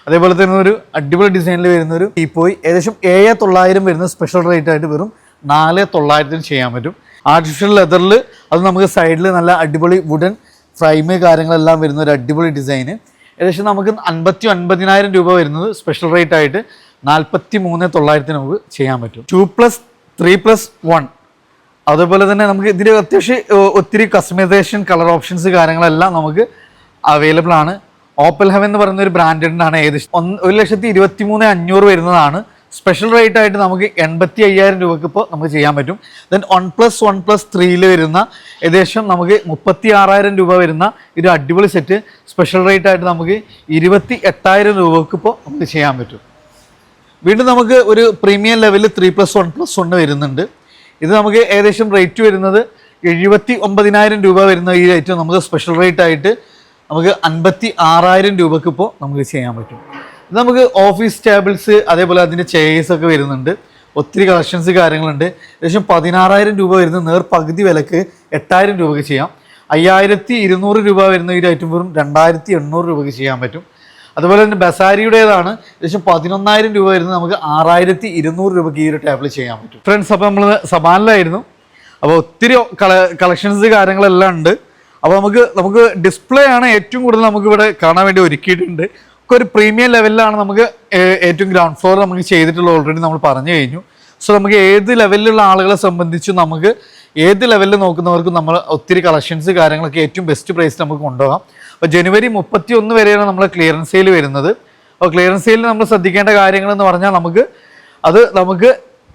അതേപോലെ തന്നെ ഒരു അടിപൊളി ഡിസൈനിൽ വരുന്ന ഒരു ടീപ്പോയി ഏകദേശം ഏഴ് തൊള്ളായിരം വരുന്ന സ്പെഷ്യൽ റേറ്റ് ആയിട്ട് വെറും നാല് തൊള്ളായിരത്തിന് ചെയ്യാൻ പറ്റും. ആർട്ടിഫിഷ്യൽ ലെതറിൽ അത് നമുക്ക് സൈഡിൽ നല്ല അടിപൊളി വുഡൻ ഫ്രൈമ് കാര്യങ്ങളെല്ലാം വരുന്ന ഒരു അടിപൊളി ഡിസൈന് ഏകദേശം നമുക്ക് അൻപത്തി ഒൻപതിനായിരം രൂപ വരുന്നത് സ്പെഷ്യൽ റേറ്റ് ആയിട്ട് നാൽപ്പത്തി മൂന്ന് തൊള്ളായിരത്തിന് നമുക്ക് ചെയ്യാൻ പറ്റും. Two plus three plus one അതുപോലെ തന്നെ നമുക്ക് ഇതിൽ അത്യാവശ്യം ഒത്തിരി കസ്റ്റമൈസേഷൻ കളർ ഓപ്ഷൻസ് കാര്യങ്ങളെല്ലാം നമുക്ക് അവൈലബിൾ ആണ്. ഓപ്പൽ ഹെവൻ എന്ന് പറയുന്ന ഒരു ബ്രാൻഡിനാണ് ഏകദേശം ഒരു ലക്ഷത്തി ഇരുപത്തി മൂന്ന് അഞ്ഞൂറ് വരുന്നതാണ്. സ്പെഷ്യൽ റേറ്റ് ആയിട്ട് നമുക്ക് എൺപത്തി അയ്യായിരം രൂപയ്ക്ക് ഇപ്പോൾ നമുക്ക് ചെയ്യാൻ പറ്റും. Then one plus one plus ത്രീയിൽ വരുന്ന ഏകദേശം നമുക്ക് മുപ്പത്തി ആറായിരം രൂപ വരുന്ന ഒരു അടിപൊളി സെറ്റ് സ്പെഷ്യൽ റേറ്റ് ആയിട്ട് നമുക്ക് ഇരുപത്തി എട്ടായിരം രൂപയ്ക്ക് ഇപ്പോൾ നമുക്ക് ചെയ്യാൻ പറ്റും. വീണ്ടും നമുക്ക് ഒരു പ്രീമിയം ലെവലിൽ three plus one plus one വരുന്നുണ്ട്. ഇത് നമുക്ക് ഏകദേശം റേറ്റ് വരുന്നത് എഴുപത്തി ഒമ്പതിനായിരം രൂപ വരുന്ന ഈ റേറ്റ് നമുക്ക് സ്പെഷ്യൽ റേറ്റ് ആയിട്ട് നമുക്ക് അൻപത്തി ആറായിരം രൂപക്ക് ഇപ്പോൾ നമുക്ക് ചെയ്യാൻ പറ്റും. ഇത് നമുക്ക് ഓഫീസ് ടേബിൾസ് അതേപോലെ അതിന്റെ ചെയേഴ്സ് ഒക്കെ വരുന്നുണ്ട്. ഒത്തിരി കളക്ഷൻസ് കാര്യങ്ങളുണ്ട്. ഏകദേശം പതിനാറായിരം രൂപ വരുന്ന നേർ പകുതി വിലക്ക് എട്ടായിരം രൂപക്ക് ചെയ്യാം. അയ്യായിരത്തി ഇരുന്നൂറ് രൂപ വരുന്ന ഈ ഐറ്റം വെറും രണ്ടായിരത്തി എണ്ണൂറ് രൂപയ്ക്ക് ചെയ്യാൻ പറ്റും. അതുപോലെ തന്നെ ബസാരിയുടേതാണ്. ഏകദേശം പതിനൊന്നായിരം രൂപ വരുന്നത് നമുക്ക് ആറായിരത്തി ഇരുന്നൂറ് രൂപയ്ക്ക് ഈ ഒരു ടാബ്ലറ്റ് ചെയ്യാൻ പറ്റും. ഫ്രണ്ട്സ് അപ്പോൾ നമ്മൾ സമാനിലായിരുന്നു. അപ്പോൾ ഒത്തിരി കള കളക്ഷൻസ് കാര്യങ്ങളെല്ലാം ഉണ്ട്. അപ്പോൾ നമുക്ക് നമുക്ക് ഡിസ്പ്ലേ ആണ് ഏറ്റവും കൂടുതൽ നമുക്ക് ഇവിടെ കാണാൻ വേണ്ടി ഒരുക്കിയിട്ടുണ്ട്. ഒക്കെ ഒരു പ്രീമിയം ലെവലിലാണ് നമുക്ക് ഏറ്റവും ഗ്രൗണ്ട് ഫ്ലോർ നമുക്ക് ചെയ്തിട്ടുള്ള ഓൾറെഡി നമ്മൾ പറഞ്ഞു കഴിഞ്ഞു. സോ നമുക്ക് ഏത് ലെവലിലുള്ള ആളുകളെ സംബന്ധിച്ച് നമുക്ക് ഏത് ലെവലിൽ നോക്കുന്നവർക്കും നമ്മൾ ഒത്തിരി കളക്ഷൻസ് കാര്യങ്ങളൊക്കെ ഏറ്റവും ബെസ്റ്റ് പ്രൈസ് നമുക്ക് കൊണ്ടുപോകാം. അപ്പോൾ ജനുവരി മുപ്പത്തി ഒന്ന് വരെയാണ് നമ്മൾ ക്ലിയറൻസ് സെയിൽ വരുന്നത്. അപ്പോൾ ക്ലിയറൻസ് സെയിലിൽ നമ്മൾ ശ്രദ്ധിക്കേണ്ട കാര്യങ്ങൾ എന്ന് പറഞ്ഞാൽ നമുക്ക് അത് നമുക്ക്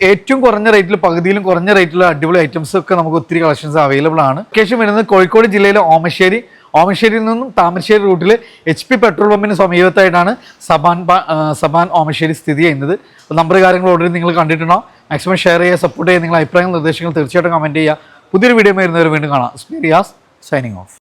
ഏറ്റവും കുറഞ്ഞ റേറ്റിൽ പകുതിയിലും കുറഞ്ഞ റേറ്റിലുള്ള അടിപൊളി ഐറ്റംസ് ഒക്കെ നമുക്ക് ഒത്തിരി കളക്ഷൻസ് അവൈലബിൾ ആണ്. ലൊക്കേഷൻ വരുന്നത് കോഴിക്കോട് ജില്ലയിലെ ഓമശ്ശേരി. ഓമശ്ശേരിയിൽ നിന്നും താമരശ്ശേരി റൂട്ടിൽ എച്ച് പി പെട്രോൾ പമ്പിന് സമീപത്തായിട്ടാണ് സബാൻ സബാൻ ഓമശ്ശേരി സ്ഥിതി ചെയ്യുന്നത്. നമ്പർ കാര്യങ്ങൾ ഓൾറെഡി നിങ്ങൾ കണ്ടിട്ടുണ്ടോ മാക്സിമം ഷെയർ ചെയ്യുക സപ്പോർട്ട് ചെയ്യുക നിങ്ങളുടെ അഭിപ്രായങ്ങൾ നിർദ്ദേശങ്ങൾ തീർച്ചയായിട്ടും കമന്റ് ചെയ്യുക. പുതിയൊരു വീഡിയോ വരുന്നവർ വീണ്ടും കാണാം. സ്പീരിയാസ് സൈനിങ് ഓഫ്